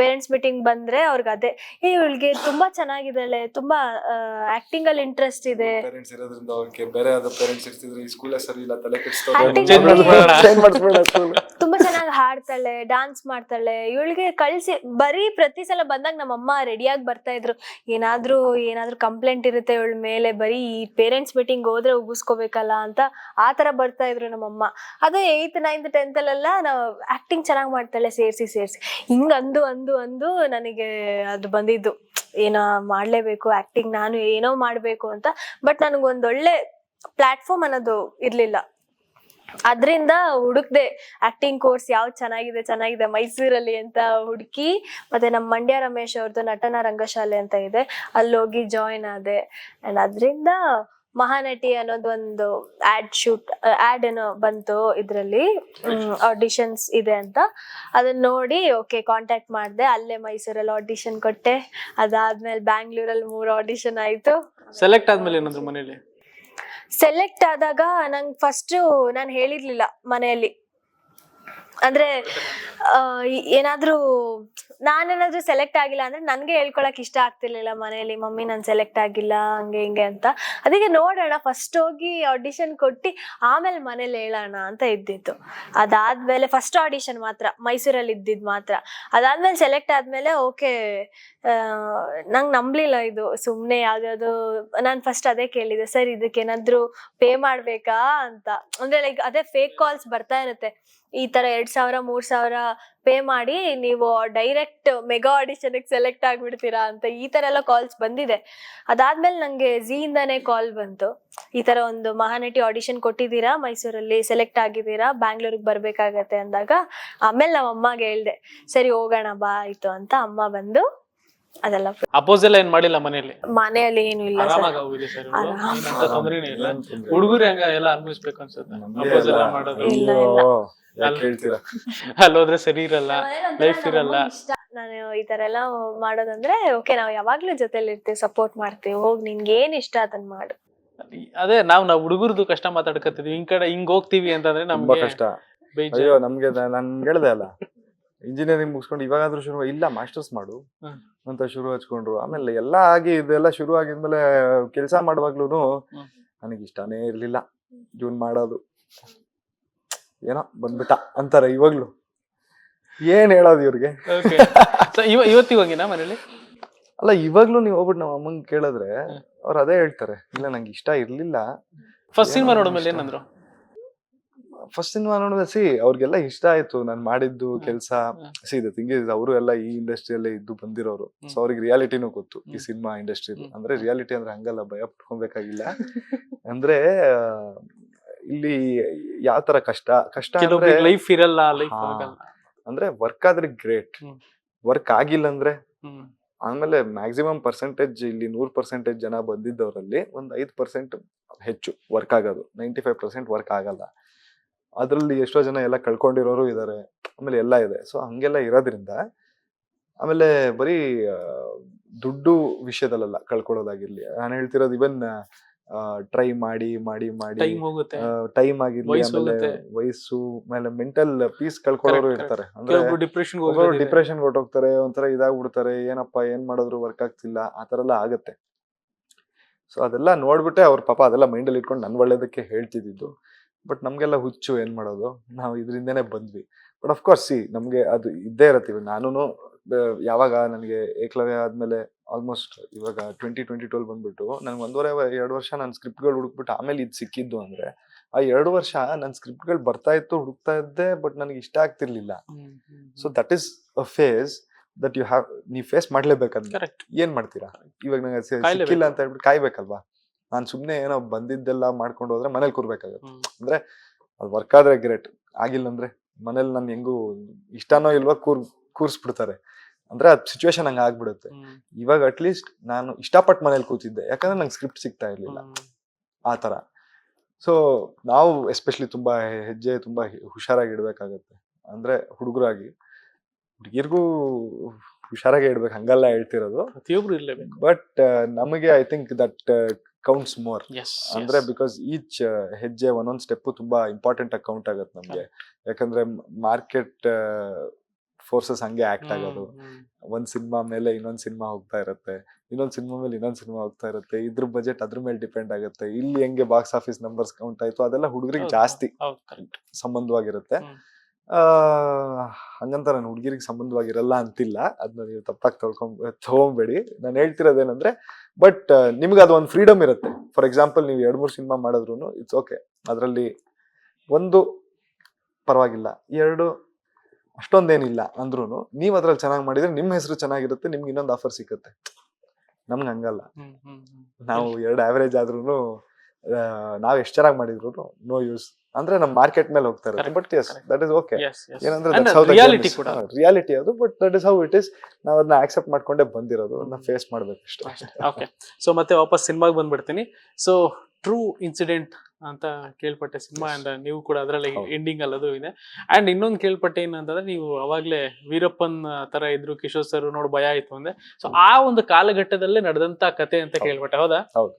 ಪೇರೆಂಟ್ಸ್ ಮೀಟಿಂಗ್ ಬಂದ್ರೆ ಅವ್ರಿಗೆ ಅದೇ ಏ ಇವಳಿಗೆ ತುಂಬಾ ಚೆನ್ನಾಗಿದ್ದಾಳೆ ತುಂಬಾ ಆಕ್ಟಿಂಗ್ ಅಲ್ಲಿ ಇಂಟ್ರೆಸ್ಟ್ ಇದೆ. ಪೇರೆಂಟ್ಸ್ ಇರೋದ್ರಿಂದ ಅವ್ರಿಗೆ ಬೇರೆ ಯಾವ್ದೋ ಪೇರೆಂಟ್ಸ್ ಇರ್ತಿದ್ರೆ ಈ ಸ್ಕೂಲೇ ಸರಿ ಇಲ್ಲ ತಲೆ Acting ಚೇಂಜ್ ಮಾಡಿಸ್ಬೇಡ. ಸ್ಕೂಲ್ ತುಂಬಾ ಚೆನ್ನಾಗಿ ಹಾಡ್ತಾಳೆ ಡಾನ್ಸ್ ಮಾಡ್ತಾಳೆ ಇವಳಿಗೆ ಕಳ್ಸಿ ಬರೀ ಪ್ರತಿ ಸಲ ಬಂದಾಗ ನಮ್ಮ ಅಮ್ಮ ರೆಡಿಯಾಗಿ ಬರ್ತಾ ಇದ್ರು. ಏನಾದ್ರೂ ಏನಾದ್ರೂ ಕಂಪ್ಲೇಂಟ್ ಇರುತ್ತೆ ಇವಳ ಮೇಲೆ ಬರೀ ಈ ಪೇರೆಂಟ್ಸ್ ಮೀಟಿಂಗ್ ಹೋದ್ರೆ ಉಗಿಸ್ಕೋಬೇಕಲ್ಲ ಅಂತ ಆ ತರ ಬರ್ತಾ ಇದ್ರು ನಮ್ಮಮ್ಮ. ಅದೇ ಏಯ್ತ್ ನೈನ್ತ್ ಟೆಂತ್ ಅಲ್ಲೆಲ್ಲ ನಾವು ಆಕ್ಟಿಂಗ್ ಚೆನ್ನಾಗಿ ಮಾಡ್ತಾಳೆ ಸೇರ್ಸಿ ಸೇರ್ಸಿ. ಹಿಂಗ್ ಅಂದು ಅಂದು ಅಂದು ನನಗೆ ಅದು ಬಂದಿದ್ದು. ಏನೋ ಮಾಡ್ಲೇಬೇಕು ಆಕ್ಟಿಂಗ್ ನಾನು ಏನೋ ಮಾಡ್ಬೇಕು ಅಂತ. ಬಟ್ ನನಗೊಂದೊಳ್ಳೆ ಪ್ಲಾಟ್ಫಾರ್ಮ್ ಅನ್ನೋದು ಇರ್ಲಿಲ್ಲ. ಅದರಿಂದ ಹುಡುಕ್ದೆ ಆಕ್ಟಿಂಗ್ ಕೋರ್ಸ್ ಯಾವ್ದು ಚೆನ್ನಾಗಿದೆ ಚೆನ್ನಾಗಿದೆ ಮೈಸೂರಲ್ಲಿ ಅಂತ ಹುಡುಕಿ ಮತ್ತೆ ನಮ್ಮ ಮಂಡ್ಯ ರಮೇಶ್ ಅವ್ರದ್ದು ನಟನ ರಂಗಶಾಲೆ ಅಂತ ಇದೆ. ಅಲ್ಲಿ ಹೋಗಿ ಜಾಯಿನ್ ಆದೆ. ಅಂಡ್ ಅದರಿಂದ ಮಹಾನಟಿ ಅನ್ನೋದು ಒಂದು ಆಡ್ ಶೂಟ್ ಆಡ್ ಏನೋ ಬಂತು ಇದರಲ್ಲಿ. ಆಡಿಷನ್ಸ್ ಇದೆ ಅಂತ. ಅದನ್ನ ನೋಡಿ ಓಕೆ ಕಾಂಟ್ಯಾಕ್ಟ್ ಮಾಡಿದೆ. ಅಲ್ಲೇ ಮೈಸೂರಲ್ಲಿ ಆಡಿಷನ್ ಕೊಟ್ಟೆ. ಅದಾದ್ಮೇಲೆ ಬ್ಯಾಂಗ್ಳೂರಲ್ಲಿ ಮೂರು ಆಡಿಷನ್ ಆಯ್ತು. ಸೆಲೆಕ್ಟ್ ಆದ್ಮೇಲೆ ಏನಂದ್ರು ಮನೇಲಿ? ಸೆಲೆಕ್ಟ್ ಆದಾಗ ನಂಗೆ ಫಸ್ಟು ನಾನು ಹೇಳಿರ್ಲಿಲ್ಲ ಮನೆಯಲ್ಲಿ. ಅಂದ್ರೆ ಏನಾದ್ರೂ ನಾನೇನಾದ್ರೂ ಸೆಲೆಕ್ಟ್ ಆಗಿಲ್ಲ ಅಂದ್ರೆ ನನ್ಗೆ ಹೇಳ್ಕೊಳಕ್ ಇಷ್ಟ ಆಗ್ತಿರ್ಲಿಲ್ಲ ಮನೆಯಲ್ಲಿ, ಮಮ್ಮಿ ನಾನು ಸೆಲೆಕ್ಟ್ ಆಗಿಲ್ಲ, ಹಂಗೆ ಹಿಂಗೆ ಅಂತ. ಅದಕ್ಕೆ ನೋಡೋಣ ಫಸ್ಟ್ ಹೋಗಿ ಆಡಿಷನ್ ಕೊಟ್ಟು ಆಮೇಲೆ ಮನೇಲಿ ಹೇಳೋಣ ಅಂತ ಇದ್ದಿತ್ತು ಅದಾದ್ಮೇಲೆ ಫಸ್ಟ್ ಆಡಿಷನ್ ಮಾತ್ರ, ಮೈಸೂರಲ್ಲಿ ಇದ್ದಿದ್ ಮಾತ್ರ. ಅದಾದ್ಮೇಲೆ ಸೆಲೆಕ್ಟ್ ಆದ್ಮೇಲೆ, ಓಕೆ ನಂಗೆ ನಂಬ್ಲಿಲ್ಲ ಇದು ಸುಮ್ಮನೆ ಯಾವ್ದಾದ್ರು, ನಾನು ಫಸ್ಟ್ ಅದೇ ಕೇಳಿದೆ, ಸರ್ ಇದಕ್ಕೆ ಏನಾದ್ರು ಪೇ ಮಾಡ್ಬೇಕಾ ಅಂತ. ಅಂದ್ರೆ ಲೈಕ್ ಅದೇ ಫೇಕ್ ಕಾಲ್ಸ್ ಬರ್ತಾ ಇರುತ್ತೆ. ಈ ತರ ಎರಡ್ ಸಾವಿರ, ಮೂರ್ ಸಾವಿರ ಪೇ ಮಾಡಿ ನೀವು ಡೈರೆಕ್ಟ್ ಮೆಗಾ ಆಡಿಷನ್ ಸೆಲೆಕ್ಟ್ ಆಗ್ಬಿಡ್ತೀರಾ ಅಂತ ಈ ತರ ಎಲ್ಲ ಕಾಲ್ಸ್ ಬಂದಿದೆ. ಅದಾದ್ಮೇಲೆ ನಂಗೆ ಝೀ ಇಂದಾನೆ ಕಾಲ್ ಬಂತು. ಈ ತರ ಒಂದು ಮಹಾನಟಿ ಆಡಿಷನ್ ಕೊಟ್ಟಿದ್ದೀರಾ, ಮೈಸೂರಲ್ಲಿ ಸೆಲೆಕ್ಟ್ ಆಗಿದ್ದೀರಾ, ಬ್ಯಾಂಗ್ಳೂರಿಗೆ ಬರ್ಬೇಕಾಗತ್ತೆ ಅಂದಾಗ ಆಮೇಲೆ ನಮ್ಮ ಅಮ್ಮಗೆ ಹೇಳ್ದೆ, ಸರಿ ಹೋಗೋಣ ಬಾ ಆಯ್ತು ಅಂತ ಅಮ್ಮ ಬಂದು ಅದೆಲ್ಲ ಅಪೋಸ್ ಎಲ್ಲ ಏನ್ ಮಾಡಿಲ್ಲ ಮನೆಯಲ್ಲಿ? ಮನೆಯಲ್ಲಿ ಏನು ಇಲ್ಲ ಸರ್. ಆರಾಮಾಗಿ ಹೋಗಿಲ್ಲ ಸರ್ ಆರಾಮ್. ತೊಂದ್ರೆನೇ ಇಲ್ಲ. ಹುಡುಗರು ಹೆಂಗ ಎಲ್ಲ ಅನ್ಭವಿಸ್ಬೇಕು ಅನ್ಸುತ್ತೆ? ಅಪೋಸ್ ಎಲ್ಲ ಮಾಡೋದು? ಇಲ್ಲ, ಇಲ್ಲ. ಯಾಕೆ ಹೇಳ್ತೀರಾ? ಅಲ್ಲಿ ಹೋದ್ರೆ ಸರಿ ಇರಲ್ಲ ಲೈಫ್ ಇರಲ್ಲ. ನಾನು ಈ ತರ ಎಲ್ಲ ಮಾಡೋದಂದ್ರೆ ಓಕೆ ನಾವು ಯಾವಾಗ್ಲೂ ಜೊತೆಲಿ ಇರ್ತೀವಿ ಸಪೋರ್ಟ್ ಮಾಡ್ತೀವಿ ಹೋಗ್ ನಿನ್ಗೆ ಏನ್ ಇಷ್ಟ ಅದನ್ನ ಮಾಡು. ಅದೇ ನಾವ್ ನಾವ್ ಹುಡುಗರದು ಕಷ್ಟ ಮಾತಾಡ್ಕತ್ತೀವಿ ಹಿಂಗ್ ಕಡೆ ಹಿಂಗ್ ಹೋಗ್ತೀವಿ ಅಂತಂದ್ರೆ ತುಂಬಾ ನಮ್ಗೆ ಕಷ್ಟ. ಬೇಜಾರ್. ಅಯ್ಯೋ ನಮ್ಗೆ ನಾನು ಹೇಳ್ದೆ ಅಲ್ಲ. ಇಂಜಿನಿಯರಿಂಗ್ ಮುಗಿಸ್ಕೊಂಡು ಇವಾಗಾದ್ರೂ ಶುರು ಇಲ್ಲ ಮಾಸ್ಟರ್ಸ್ ಮಾಡು. ಅಂತ ಶುರು ಹಚ್ಕೊಂಡ್ರು. ಆಮೇಲೆ ಎಲ್ಲ ಆಗಿ ಇದೆಲ್ಲ ಶುರು ಆಗಿದ್ಮೇಲೆ ಕೆಲಸ ಮಾಡುವಾಗ್ಲೂ. ನನಗೆ ಇಷ್ಟನೇ ಇರಲಿಲ್ಲ. ಜೂನ್ ಮಾಡೋದು. ಏನೋ ಬಂದ್ಬಿಟ್ಟ ಅಂತಾರೆ ಇವಾಗ್ಲೂ. ಏನ್ ಹೇಳೋದು ಇವ್ರಿಗೆ? Okay. So, ಇವ ಇವತ್ತಿಗೆ ಮನೇಲಿ? ಅಲ್ಲ ಇವಾಗ್ಲೂ ನೀವು ಹೋಗ್ಬಿಟ್ಟು ನಮ್ಮ ಅಮ್ಮಂಗ್ ಕೇಳಿದ್ರೆ. ಅವ್ರು ಅದೇ ಹೇಳ್ತಾರೆ. ಇಲ್ಲ ನಂಗೆ ಇಷ್ಟ ಇರ್ಲಿಲ್ಲ. ಫಸ್ಟ್ ಸಿನಿಮಾ ಏನೋ ನೋಡಿದ್ಮೇಲೆ ಏನಂದ್ರು? ಫಸ್ಟ್ ಸಿನಿಮಾ ನೋಡಿದ್ರೆ ಸಿ ಅವ್ರಿಗೆಲ್ಲ ಇಷ್ಟ ಆಯ್ತು ನಾನು ಮಾಡಿದ್ದು ಕೆಲಸ. ಸಿ ದ ಥಿಂಗ್ ಇಸ್ ಅವರು ಎಲ್ಲ ಈ ಇಂಡಸ್ಟ್ರಿಯಲ್ಲೇ ಇದ್ದು ಬಂದಿರೋರು. ಸೊ ಅವ್ರಿಗೆ ರಿಯಾಲಿಟಿನೂ ಗೊತ್ತು ಈ. ಸಿನಿಮಾ ಇಂಡಸ್ಟ್ರಿ ಅಂದ್ರೆ ರಿಯಾಲಿಟಿ ಅಂದ್ರೆ ಹಂಗಲ್ಲ ಭಯ ಪಟ್ಕೊಬೇಕಾಗಿಲ್ಲ. ಅಂದ್ರೆ ಇಲ್ಲಿ ಯಾವ ತರ ಕಷ್ಟ ಕಷ್ಟ ಲೈಫ್ ಇರಲ್ಲ ಅಂದ್ರೆ ವರ್ಕ್ ಆದ್ರೆ ಗ್ರೇಟ್ ವರ್ಕ್ ಆಗಿಲ್ಲ ಅಂದ್ರೆ ಆಮೇಲೆ ಮ್ಯಾಕ್ಸಿಮಮ್ ಪರ್ಸೆಂಟೇಜ್ ಇಲ್ಲಿ ನೂರ್ ಪರ್ಸೆಂಟೇಜ್ ಜನ ಬಂದಿದ್ದವರಲ್ಲಿ ಒಂದ್ ಐದ್ ಪರ್ಸೆಂಟ್ ಹೆಚ್ಚು ವರ್ಕ್ ಆಗೋದು. ನೈಂಟಿ ಫೈವ್ ಪರ್ಸೆಂಟ್ ವರ್ಕ್ ಆಗಲ್ಲ. ಅದ್ರಲ್ಲಿ ಎಷ್ಟೋ ಜನ ಎಲ್ಲ ಕಳ್ಕೊಂಡಿರೋರು ಇದಾರೆ. ಆಮೇಲೆ ಎಲ್ಲ ಇದೆ. ಸೊ ಹಂಗೆಲ್ಲ ಇರೋದ್ರಿಂದ ಆಮೇಲೆ ಬರೀ ದುಡ್ಡು ವಿಷಯದಲ್ಲೆಲ್ಲ ಕಳ್ಕೊಳ್ಳೋದಾಗಿರ್ಲಿ. ನಾನು ಹೇಳ್ತಿರೋದು ಇವನ್ ಟ್ರೈ ಮಾಡಿ ಮಾಡಿ ಮಾಡಿ ಟೈಮ್ ಆಗಿರ್ಲಿ ವಯಸ್ಸು ಆಮೇಲೆ. ವಯಸ್ಸು ಆಮೇಲೆ ಮೆಂಟಲ್ ಪೀಸ್ ಕಳ್ಕೊಳ್ಳೋರು ಇರ್ತಾರೆ. ಅಂದ್ರೆ ಡಿಪ್ರೆಷನ್ ಹೊಟ್ಟೋಗ್ತಾರೆ ಒಂಥರ ಇದಾಗ್ಬಿಡ್ತಾರೆ ಏನಪ್ಪ ಏನ್ ಮಾಡಿದ್ರು ವರ್ಕ್ ಆಗ್ತಿಲ್ಲ ಆ ತರ ಎಲ್ಲ ಆಗತ್ತೆ. ಸೊ ಅದೆಲ್ಲ ನೋಡ್ಬಿಟ್ಟೆ ಅವ್ರ ಪಾಪ ಅದೆಲ್ಲ ಮೈಂಡಲ್ಲಿ ಇಟ್ಕೊಂಡು ನನ್ ಒಳ್ಳೇದಕ್ಕೆ ಹೇಳ್ತಿದ್ದು ಬಟ್ ನಮಗೆಲ್ಲ ಹುಚ್ಚು ಏನ್ ಮಾಡೋದು? ನಾವು ಇದರಿಂದನೇ ಬಂದ್ವಿ. ಬಟ್ ಅಫ್ಕೋರ್ಸ್ ಸಿ ನಮ್ಗೆ ಅದು ಇದ್ದೇ ಇರತ್ತೆ. ಇವಾಗ ನಾನು ಯಾವಾಗ ನನಗೆ ಏಕಲವ್ಯ ಆದ್ಮೇಲೆ ಆಲ್ಮೋಸ್ಟ್ ಇವಾಗ ಟ್ವೆಂಟಿ ಟ್ವೆಂಟಿ ಟ್ವೆಲ್ ಬಂದ್ಬಿಟ್ಟು ನನ್ಗೆ ಒಂದೂವರೆ ಎರಡು ವರ್ಷ ನಾನು ಸ್ಕ್ರಿಪ್ಟ್ಗಳು ಹುಡುಕ್ಬಿಟ್ಟು ಆಮೇಲೆ ಇದು ಸಿಕ್ಕಿದ್ದು ಅಂದ್ರೆ ಆ ಎರಡು ವರ್ಷ ನನ್ನ ಸ್ಕ್ರಿಪ್ಟ್ಗಳು ಬರ್ತಾ ಇತ್ತು ಹುಡುಕ್ತಾ ಇದ್ದೆ ಬಟ್ ನನಗೆ ಇಷ್ಟ ಆಗ್ತಿರ್ಲಿಲ್ಲ. So that is a phase that you have ನೀವು ಫೇಸ್ ಮಾಡ್ಲೇಬೇಕಂತ ಏನ್ ಮಾಡ್ತೀರಾ? ಇವಾಗ ನಂಗೆ ಸಿಕ್ಕಿಲ್ಲ ಅಂತ ಹೇಳ್ಬಿಟ್ಟು ಕಾಯ್ಬೇಕಲ್ವಾ? ನಾನು ಸುಮ್ನೆ ಏನೋ ಬಂದಿದ್ದೆಲ್ಲ ಮಾಡ್ಕೊಂಡು ಹೋದ್ರೆ ಮನೇಲಿ ಕೂರ್ಬೇಕಾಗತ್ತೆ. ಅಂದ್ರೆ ಅದು ವರ್ಕ್ ಆದ್ರೆ ಗ್ರೇಟ್ ಆಗಿಲ್ಲ ಅಂದ್ರೆ ಮನೇಲಿ ನನ್ ಹೆಂಗು ಇಷ್ಟನೋ ಇಲ್ವಾ ಕೂರ್ ಕೂರ್ಸ್ಬಿಡ್ತಾರೆ. ಅಂದ್ರೆ ಅದ್ ಸಿಚುವೇಶನ್ ಹಂಗ ಆಗ್ಬಿಡುತ್ತೆ. ಇವಾಗ ಅಟ್ಲೀಸ್ಟ್ ನಾನು ಇಷ್ಟಪಟ್ಟು ಮನೇಲಿ ಕೂತಿದ್ದೆ. ಯಾಕಂದ್ರೆ ನಂಗೆ ಸ್ಕ್ರಿಪ್ಟ್ ಸಿಗ್ತಾ ಇರ್ಲಿಲ್ಲ. ಆ ತರ ಸೊ ನಾವು ಎಸ್ಪೆಷಲಿ ತುಂಬಾ ಹೆಜ್ಜೆ ತುಂಬಾ ಹುಷಾರಾಗಿ ಇಡ್ಬೇಕಾಗತ್ತೆ ಅಂದ್ರೆ ಹುಡುಗರಾಗಿ. ಹುಡುಗಿರ್ಗೂ ಹುಷಾರಾಗಿ ಇಡ್ಬೇಕು. ಹಂಗಲ್ಲ ಹೇಳ್ತಿರೋದು. ಪ್ರತಿಯೊಬ್ರು ಇರ್ಲೇಬೇಕು. ಬಟ್ ನಮಗೆ I think that counts more ಅಂದ್ರೆ ಬಿಕಾಸ್ ಈಚ್ ಹೆಜ್ಜೆ ಒಂದೊಂದು ಸ್ಟೆಪ್ ತುಂಬಾ ಇಂಪಾರ್ಟೆಂಟ್ ಆಗಿ ಕೌಂಟ್ ಆಗತ್ತೆ ನಮ್ಗೆ. ಯಾಕಂದ್ರೆ ಮಾರ್ಕೆಟ್ ಫೋರ್ಸಸ್ ಹಂಗೆ ಆಕ್ಟ್ ಆಗೋದು. ಒಂದ್ ಸಿನಿಮಾ ಮೇಲೆ ಇನ್ನೊಂದ್ ಸಿನಿಮಾ ಹೋಗ್ತಾ ಇರುತ್ತೆ. ಇನ್ನೊಂದ್ ಸಿನಿಮಾ ಮೇಲೆ ಇನ್ನೊಂದ್ ಸಿನಿಮಾ ಹೋಗ್ತಾ ಇರುತ್ತೆ. ಇದ್ರ ಬಜೆಟ್ ಅದ್ರ ಮೇಲೆ ಡಿಪೆಂಡ್ ಆಗುತ್ತೆ. ಇಲ್ಲಿ ಹೆಂಗೆ ಬಾಕ್ಸ್ ಆಫೀಸ್ ನಂಬರ್ಸ್ ಕೌಂಟ್ ಆಯ್ತು ಅದೆಲ್ಲ ಹುಡುಗರಿಗೆ ಜಾಸ್ತಿ ಸಂಬಂಧವಾಗಿರುತ್ತೆ. ಹಂಗಂತ ನಾನು ಹುಡುಗಿರಿಗೆ ಸಂಬಂಧವಾಗಿರಲ್ಲ ಅಂತಿಲ್ಲ. ಅದನ್ನ ನೀವು ತಪ್ಪಾಗಿ ತೊಳ್ಕೊಂಡ್ ತಗೊಂಬೇಡಿ. ನಾನು ಹೇಳ್ತಿರೋದೇನಂದ್ರೆ ಬಟ್ ನಿಮ್ಗೆ ಅದು ಒಂದು ಫ್ರೀಡಮ್ ಇರುತ್ತೆ. ಫಾರ್ ಎಕ್ಸಾಂಪಲ್ ನೀವು ಎರಡು ಮೂರು ಸಿನಿಮಾ ಮಾಡಿದ್ರು ಇಟ್ಸ್ ಓಕೆ. ಅದರಲ್ಲಿ ಒಂದು ಪರವಾಗಿಲ್ಲ. ಎರಡು ಅಷ್ಟೊಂದೇನಿಲ್ಲ ಅಂದ್ರೂ ನೀವು ಅದ್ರಲ್ಲಿ ಚೆನ್ನಾಗಿ ಮಾಡಿದ್ರೆ ನಿಮ್ಮ ಹೆಸರು ಚೆನ್ನಾಗಿರುತ್ತೆ ನಿಮ್ಗೆ ಇನ್ನೊಂದು ಆಫರ್ ಸಿಕ್ಕುತ್ತೆ. ನಮ್ಗೆ ಹಂಗಲ್ಲ. ನಾವು ಎರಡು ಆವ್ರೇಜ್ ಆದ್ರೂ ನಾವು ಎಷ್ಟು ಚೆನ್ನಾಗಿ ಮಾಡಿದ್ರು ನೋ ಯೂಸ್. ಅಂದ್ರೆ ನಮ್ ಮಾರ್ಕೆಟ್ ಮೇಲೆ ಹೋಗ್ತಾ ಇರುತ್ತೆ. But yes. That is okay ಏನಂದ್ರೆ. ರಿಯಾಲಿಟಿ ಅದು but that is how it is ನಾವು ಅದನ್ನ ಆಕ್ಸೆಪ್ಟ್ ಮಾಡ್ಕೊಂಡೇ ಬಂದಿರೋದು. ಅದನ್ನ ಫೇಸ್ ಮಾಡ್ಬೇಕಷ್ಟೇ ಓಕೆ ಸೊ ಮತ್ತೆ ವಾಪಸ್ ಸಿನಿಮಾಗೆ ಬಂದ್ಬಿಡ್ತೀನಿ. ಸೊ ಟ್ರೂ ಇನ್ಸಿಡೆಂಟ್ ಅಂತ ಕೇಳ್ಪಟ್ಟೆ ಸಿನಿಮಾ ಅಂದ್ರೆ ನೀವು ಕೂಡ ಅದರಲ್ಲಿ ಎಂಡಿಂಗ್ ಅಲ್ಲದು ಇದೆ. ಅಂಡ್ ಇನ್ನೊಂದು ಕೇಳ್ಪಟ್ಟೆ ಏನಂತಂದ್ರೆ ನೀವು ಅವಾಗ್ಲೇ ವೀರಪ್ಪನ್ ತರ ಇದ್ರು ಕಿಶೋರ್ ಸರ್ ನೋಡಿ ಭಯ ಆಯ್ತು ಅಂದ್ರೆ ಸೊ ಆ ಒಂದು ಕಾಲಘಟ್ಟದಲ್ಲೇ ನಡೆದಂತ ಕತೆ ಅಂತ. ಕೇಳ್ಪಟ್ಟೆ. ಹೌದಾ? ಹೌದು.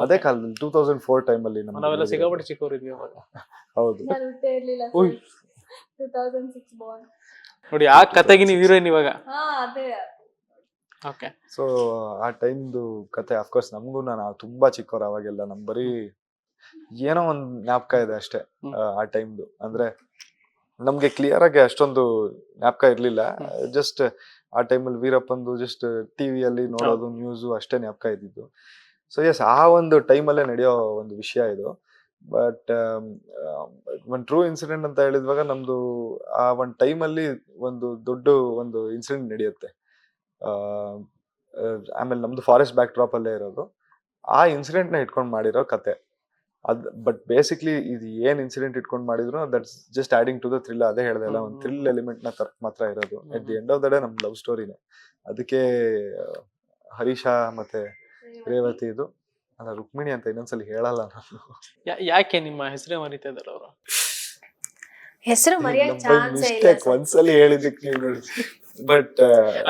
ಅದೇ ಕಾಲದಲ್ಲಿ ಟೂ ತೌಸಂಡ್ ಫೋರ್ ಟೈಮ್ ಅಲ್ಲಿ ನಮ್ಮ ನಾವೆಲ್ಲ ಚಿಕ್ಕವರಿದ್ವಿ ಅವಾಗ ಹೌದು. ನಾನು ಹುಟ್ಟೇ ಇರ್ಲಿಲ್ಲ ಉಯ್. ಟೂ ತೌಸಂಡ್ ಸಿಕ್ಸ್ ಬಾರ್ನ್ ನೋಡಿ ಆ ಕತೆಗೆ ನೀವು ಹೀರೋಯಿನ್ ಇವಾಗ? ಹಾ ಅದೇ. ಓಕೆ ಸೊ ಆ ಟೈಮ್ದು ಕತೆ ಅಫ್ಕೋರ್ಸ್ ನಮಗೂ ನಾನು ತುಂಬಾ ಚಿಕ್ಕವ್ರು ಅವಾಗೆಲ್ಲ ನಮ್ ಬರೀ ಏನೋ ಒಂದ್ ಜ್ಞಾಪಕ ಇದೆ ಅಷ್ಟೇ ಹ್ಮ್. ಆ, ಆ ಟೈಮ್ದು. ಅಂದ್ರೆ ನಮ್ಗೆ ಕ್ಲಿಯರ್ ಆಗಿ ಅಷ್ಟೊಂದು ಜ್ಞಾಪಕ ಇರ್ಲಿಲ್ಲ. ಜಸ್ಟ್ ಆ ಟೈಮಲ್ಲಿ ವೀರಪ್ಪಂದು ಜಸ್ಟ್ ಟಿವಿಯಲ್ಲಿ ನೋಡೋದು ನ್ಯೂಸು ಅಷ್ಟೇ ಜ್ಞಾಪಕ ಇದ್ದಿದ್ದು. ಸೊ ಎಸ್ ಆ ಒಂದು ಟೈಮಲ್ಲೇ ನಡೆಯೋ ಒಂದು ವಿಷಯ ಇದು. ಬಟ್ ಒಂದು ಟ್ರೂ ಇನ್ಸಿಡೆಂಟ್ ಅಂತ ಹೇಳಿದ್ವಾಗ ನಮ್ದು ಆ ಒಂದು ಟೈಮಲ್ಲಿ ಒಂದು ದೊಡ್ಡ ಒಂದು ಇನ್ಸಿಡೆಂಟ್ ನಡೆಯುತ್ತೆ. ಆಮೇಲೆ ನಮ್ದು ಫಾರೆಸ್ಟ್ ಬ್ಯಾಕ್ ಡ್ರಾಪ್ ಅಲ್ಲೇ ಇರೋದು. ಆ ಇನ್ಸಿಡೆಂಟ್ನ ಇಟ್ಕೊಂಡು ಮಾಡಿರೋ ಕತೆ. ಅದು ಬಟ್ ಬೇಸಿಕ್ಲಿ ಇದು ಏನ್ ಇನ್ಸಿಡೆಂಟ್ ಇಟ್ಕೊಂಡು ಮಾಡಿದ್ರು that's just adding to the thrill ಅದೇ ಹೇಳ್ದೆ ಅಲ್ಲ ಒಂದು ಥ್ರಿಲ್ ಎಲಿಮೆಂಟ್ನ ತರಕ್ ಮಾತ್ರ ಇರೋದು. At the end of the day ನಮ್ಮ ಲವ್ ಸ್ಟೋರಿನೇ ಅದಕ್ಕೆ ಹರೀಶ ಮತ್ತೆ ರೇವತಿ ಇದು. ಅಲ್ಲ ರುಕ್ಮಿಣಿ ಅಂತ ಇನ್ನೊಂದ್ಸಲಿ ಹೇಳಲ್ಲ ನಾನು. ಯಾಕೆ ನಿಮ್ಮ ಹೆಸರೇ ಮರಿತಾ ಇದ್ದಾರೆ ಅವರು? ಹೆಸರು ಮರೆಯಕ್ ಚಾನ್ಸೇ ಇಲ್ಲ ಮಿಸ್ಟೇಕ್. ಒಂದ್ಸಲಿ ಹೇಳಿದಕ್ಕೆ ನೀವು ನೋಡಿ. ಬಟ್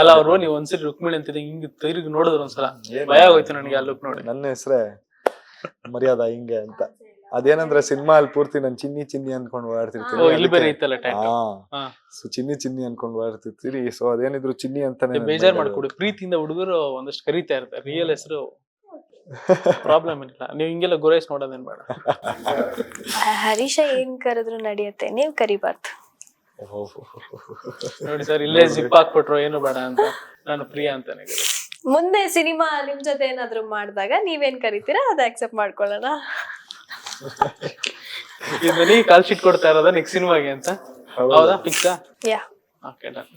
ಅಲ್ಲ ಅವರು ನೀವು ಒಂದ್ಸರಿ ರುಕ್ಮಿಣಿ ಅಂತಿದ್ದೆ ಹಿಂಗ್ ತಿರುಗಿ ನೋಡಿದ್ರು ಒಂದ್ಸಲ. ಭಯ ಆಗೋಯ್ತು ನನಗೆ ಆ ಲುಕ್ ನೋಡಿ. ನನ್ನ ಹೆಸರೇ ಮರ್ಯಾದ ಹಿಂಗೆ ಅಂತ. ಅದೇನಂದ್ರೆ ಸಿನಿಮಾ ಅಲ್ಲಿ ಪೂರ್ತಿ ನಾನು ಚಿನ್ನಿ ಚಿನ್ನಿ ಅನ್ಕೊಂಡು ಓ ಓಡಾಡ್ತಿರ್ತೀನಿ ಇಲ್ಲಿ ಬೇರೆ ಇತ್ತಲ್ಲ ಟೈಟಲ್ ಹಾ. ಹಾ. ಸೊ ಚಿನ್ನಿ ಚಿನ್ನಿ ಅನ್ಕೊಂಡು ಓಡಾಡ್ತಿರ್ತೀರಿ. ಸೊ ಅದೇನಿದ್ರು ಚಿನ್ನಿ ಅಂತಾನೆ ಬೇಜಾರ್ ಮಾಡ್ಕೊಡಿ. ಪ್ರೀತಿಯಿಂದ ಹುಡುಗರು ಒಂದಷ್ಟು ಕರೀತಾ ಇರ್ತಾರೆ. ರಿಯಲ್ ಹೆಸರು ಪ್ರಾಬ್ಲಮ್ ಇಲ್ಲ ನೀವು ಹಿಂಗೆಲ್ಲ ಗುರೈಸ್ ನೋಡೋದೇನ್ ಬೇಡ. ಹರೀಶ ಏನ್ ಕರೆದ್ರು ನಡೆಯುತ್ತೆ? ನೀವ್ ಕರಿಬಾರ್ದು. ನೋಡಿ ಸರ್ ಇಲ್ಲೇ ಜಿಪ್ ಹಾಕ್ಬಿಟ್ರು ಏನು ಬೇಡ ಅಂತ. ನಾನು ಪ್ರಿಯಾ ಅಂತಾನೆ ಮುಂದೆ ಸಿನಿಮಾ ನಿಮ್ ಜೊತೆ ಏನಾದ್ರು ಮಾಡಿದಾಗ ನೀವೇನ್ ಕರಿತೀರಾ? ಅದ್ ಅಕ್ಸೆಪ್ಟ್ ಮಾಡ್ಕೊಳ್ಳೋಣ. ಇದು ನನಗೆ ಕಾಲ್ ಶೀಟ್ ಕೊಡ್ತಾ ಇರೋದ ನೆಕ್ಸ್ಟ್ ಸಿನಿಮಾಗೆ ಅಂತ. ಹೌದಾ. ಫಿಕ್ಸಾ ಯಾ ಓಕೆ ಡನ್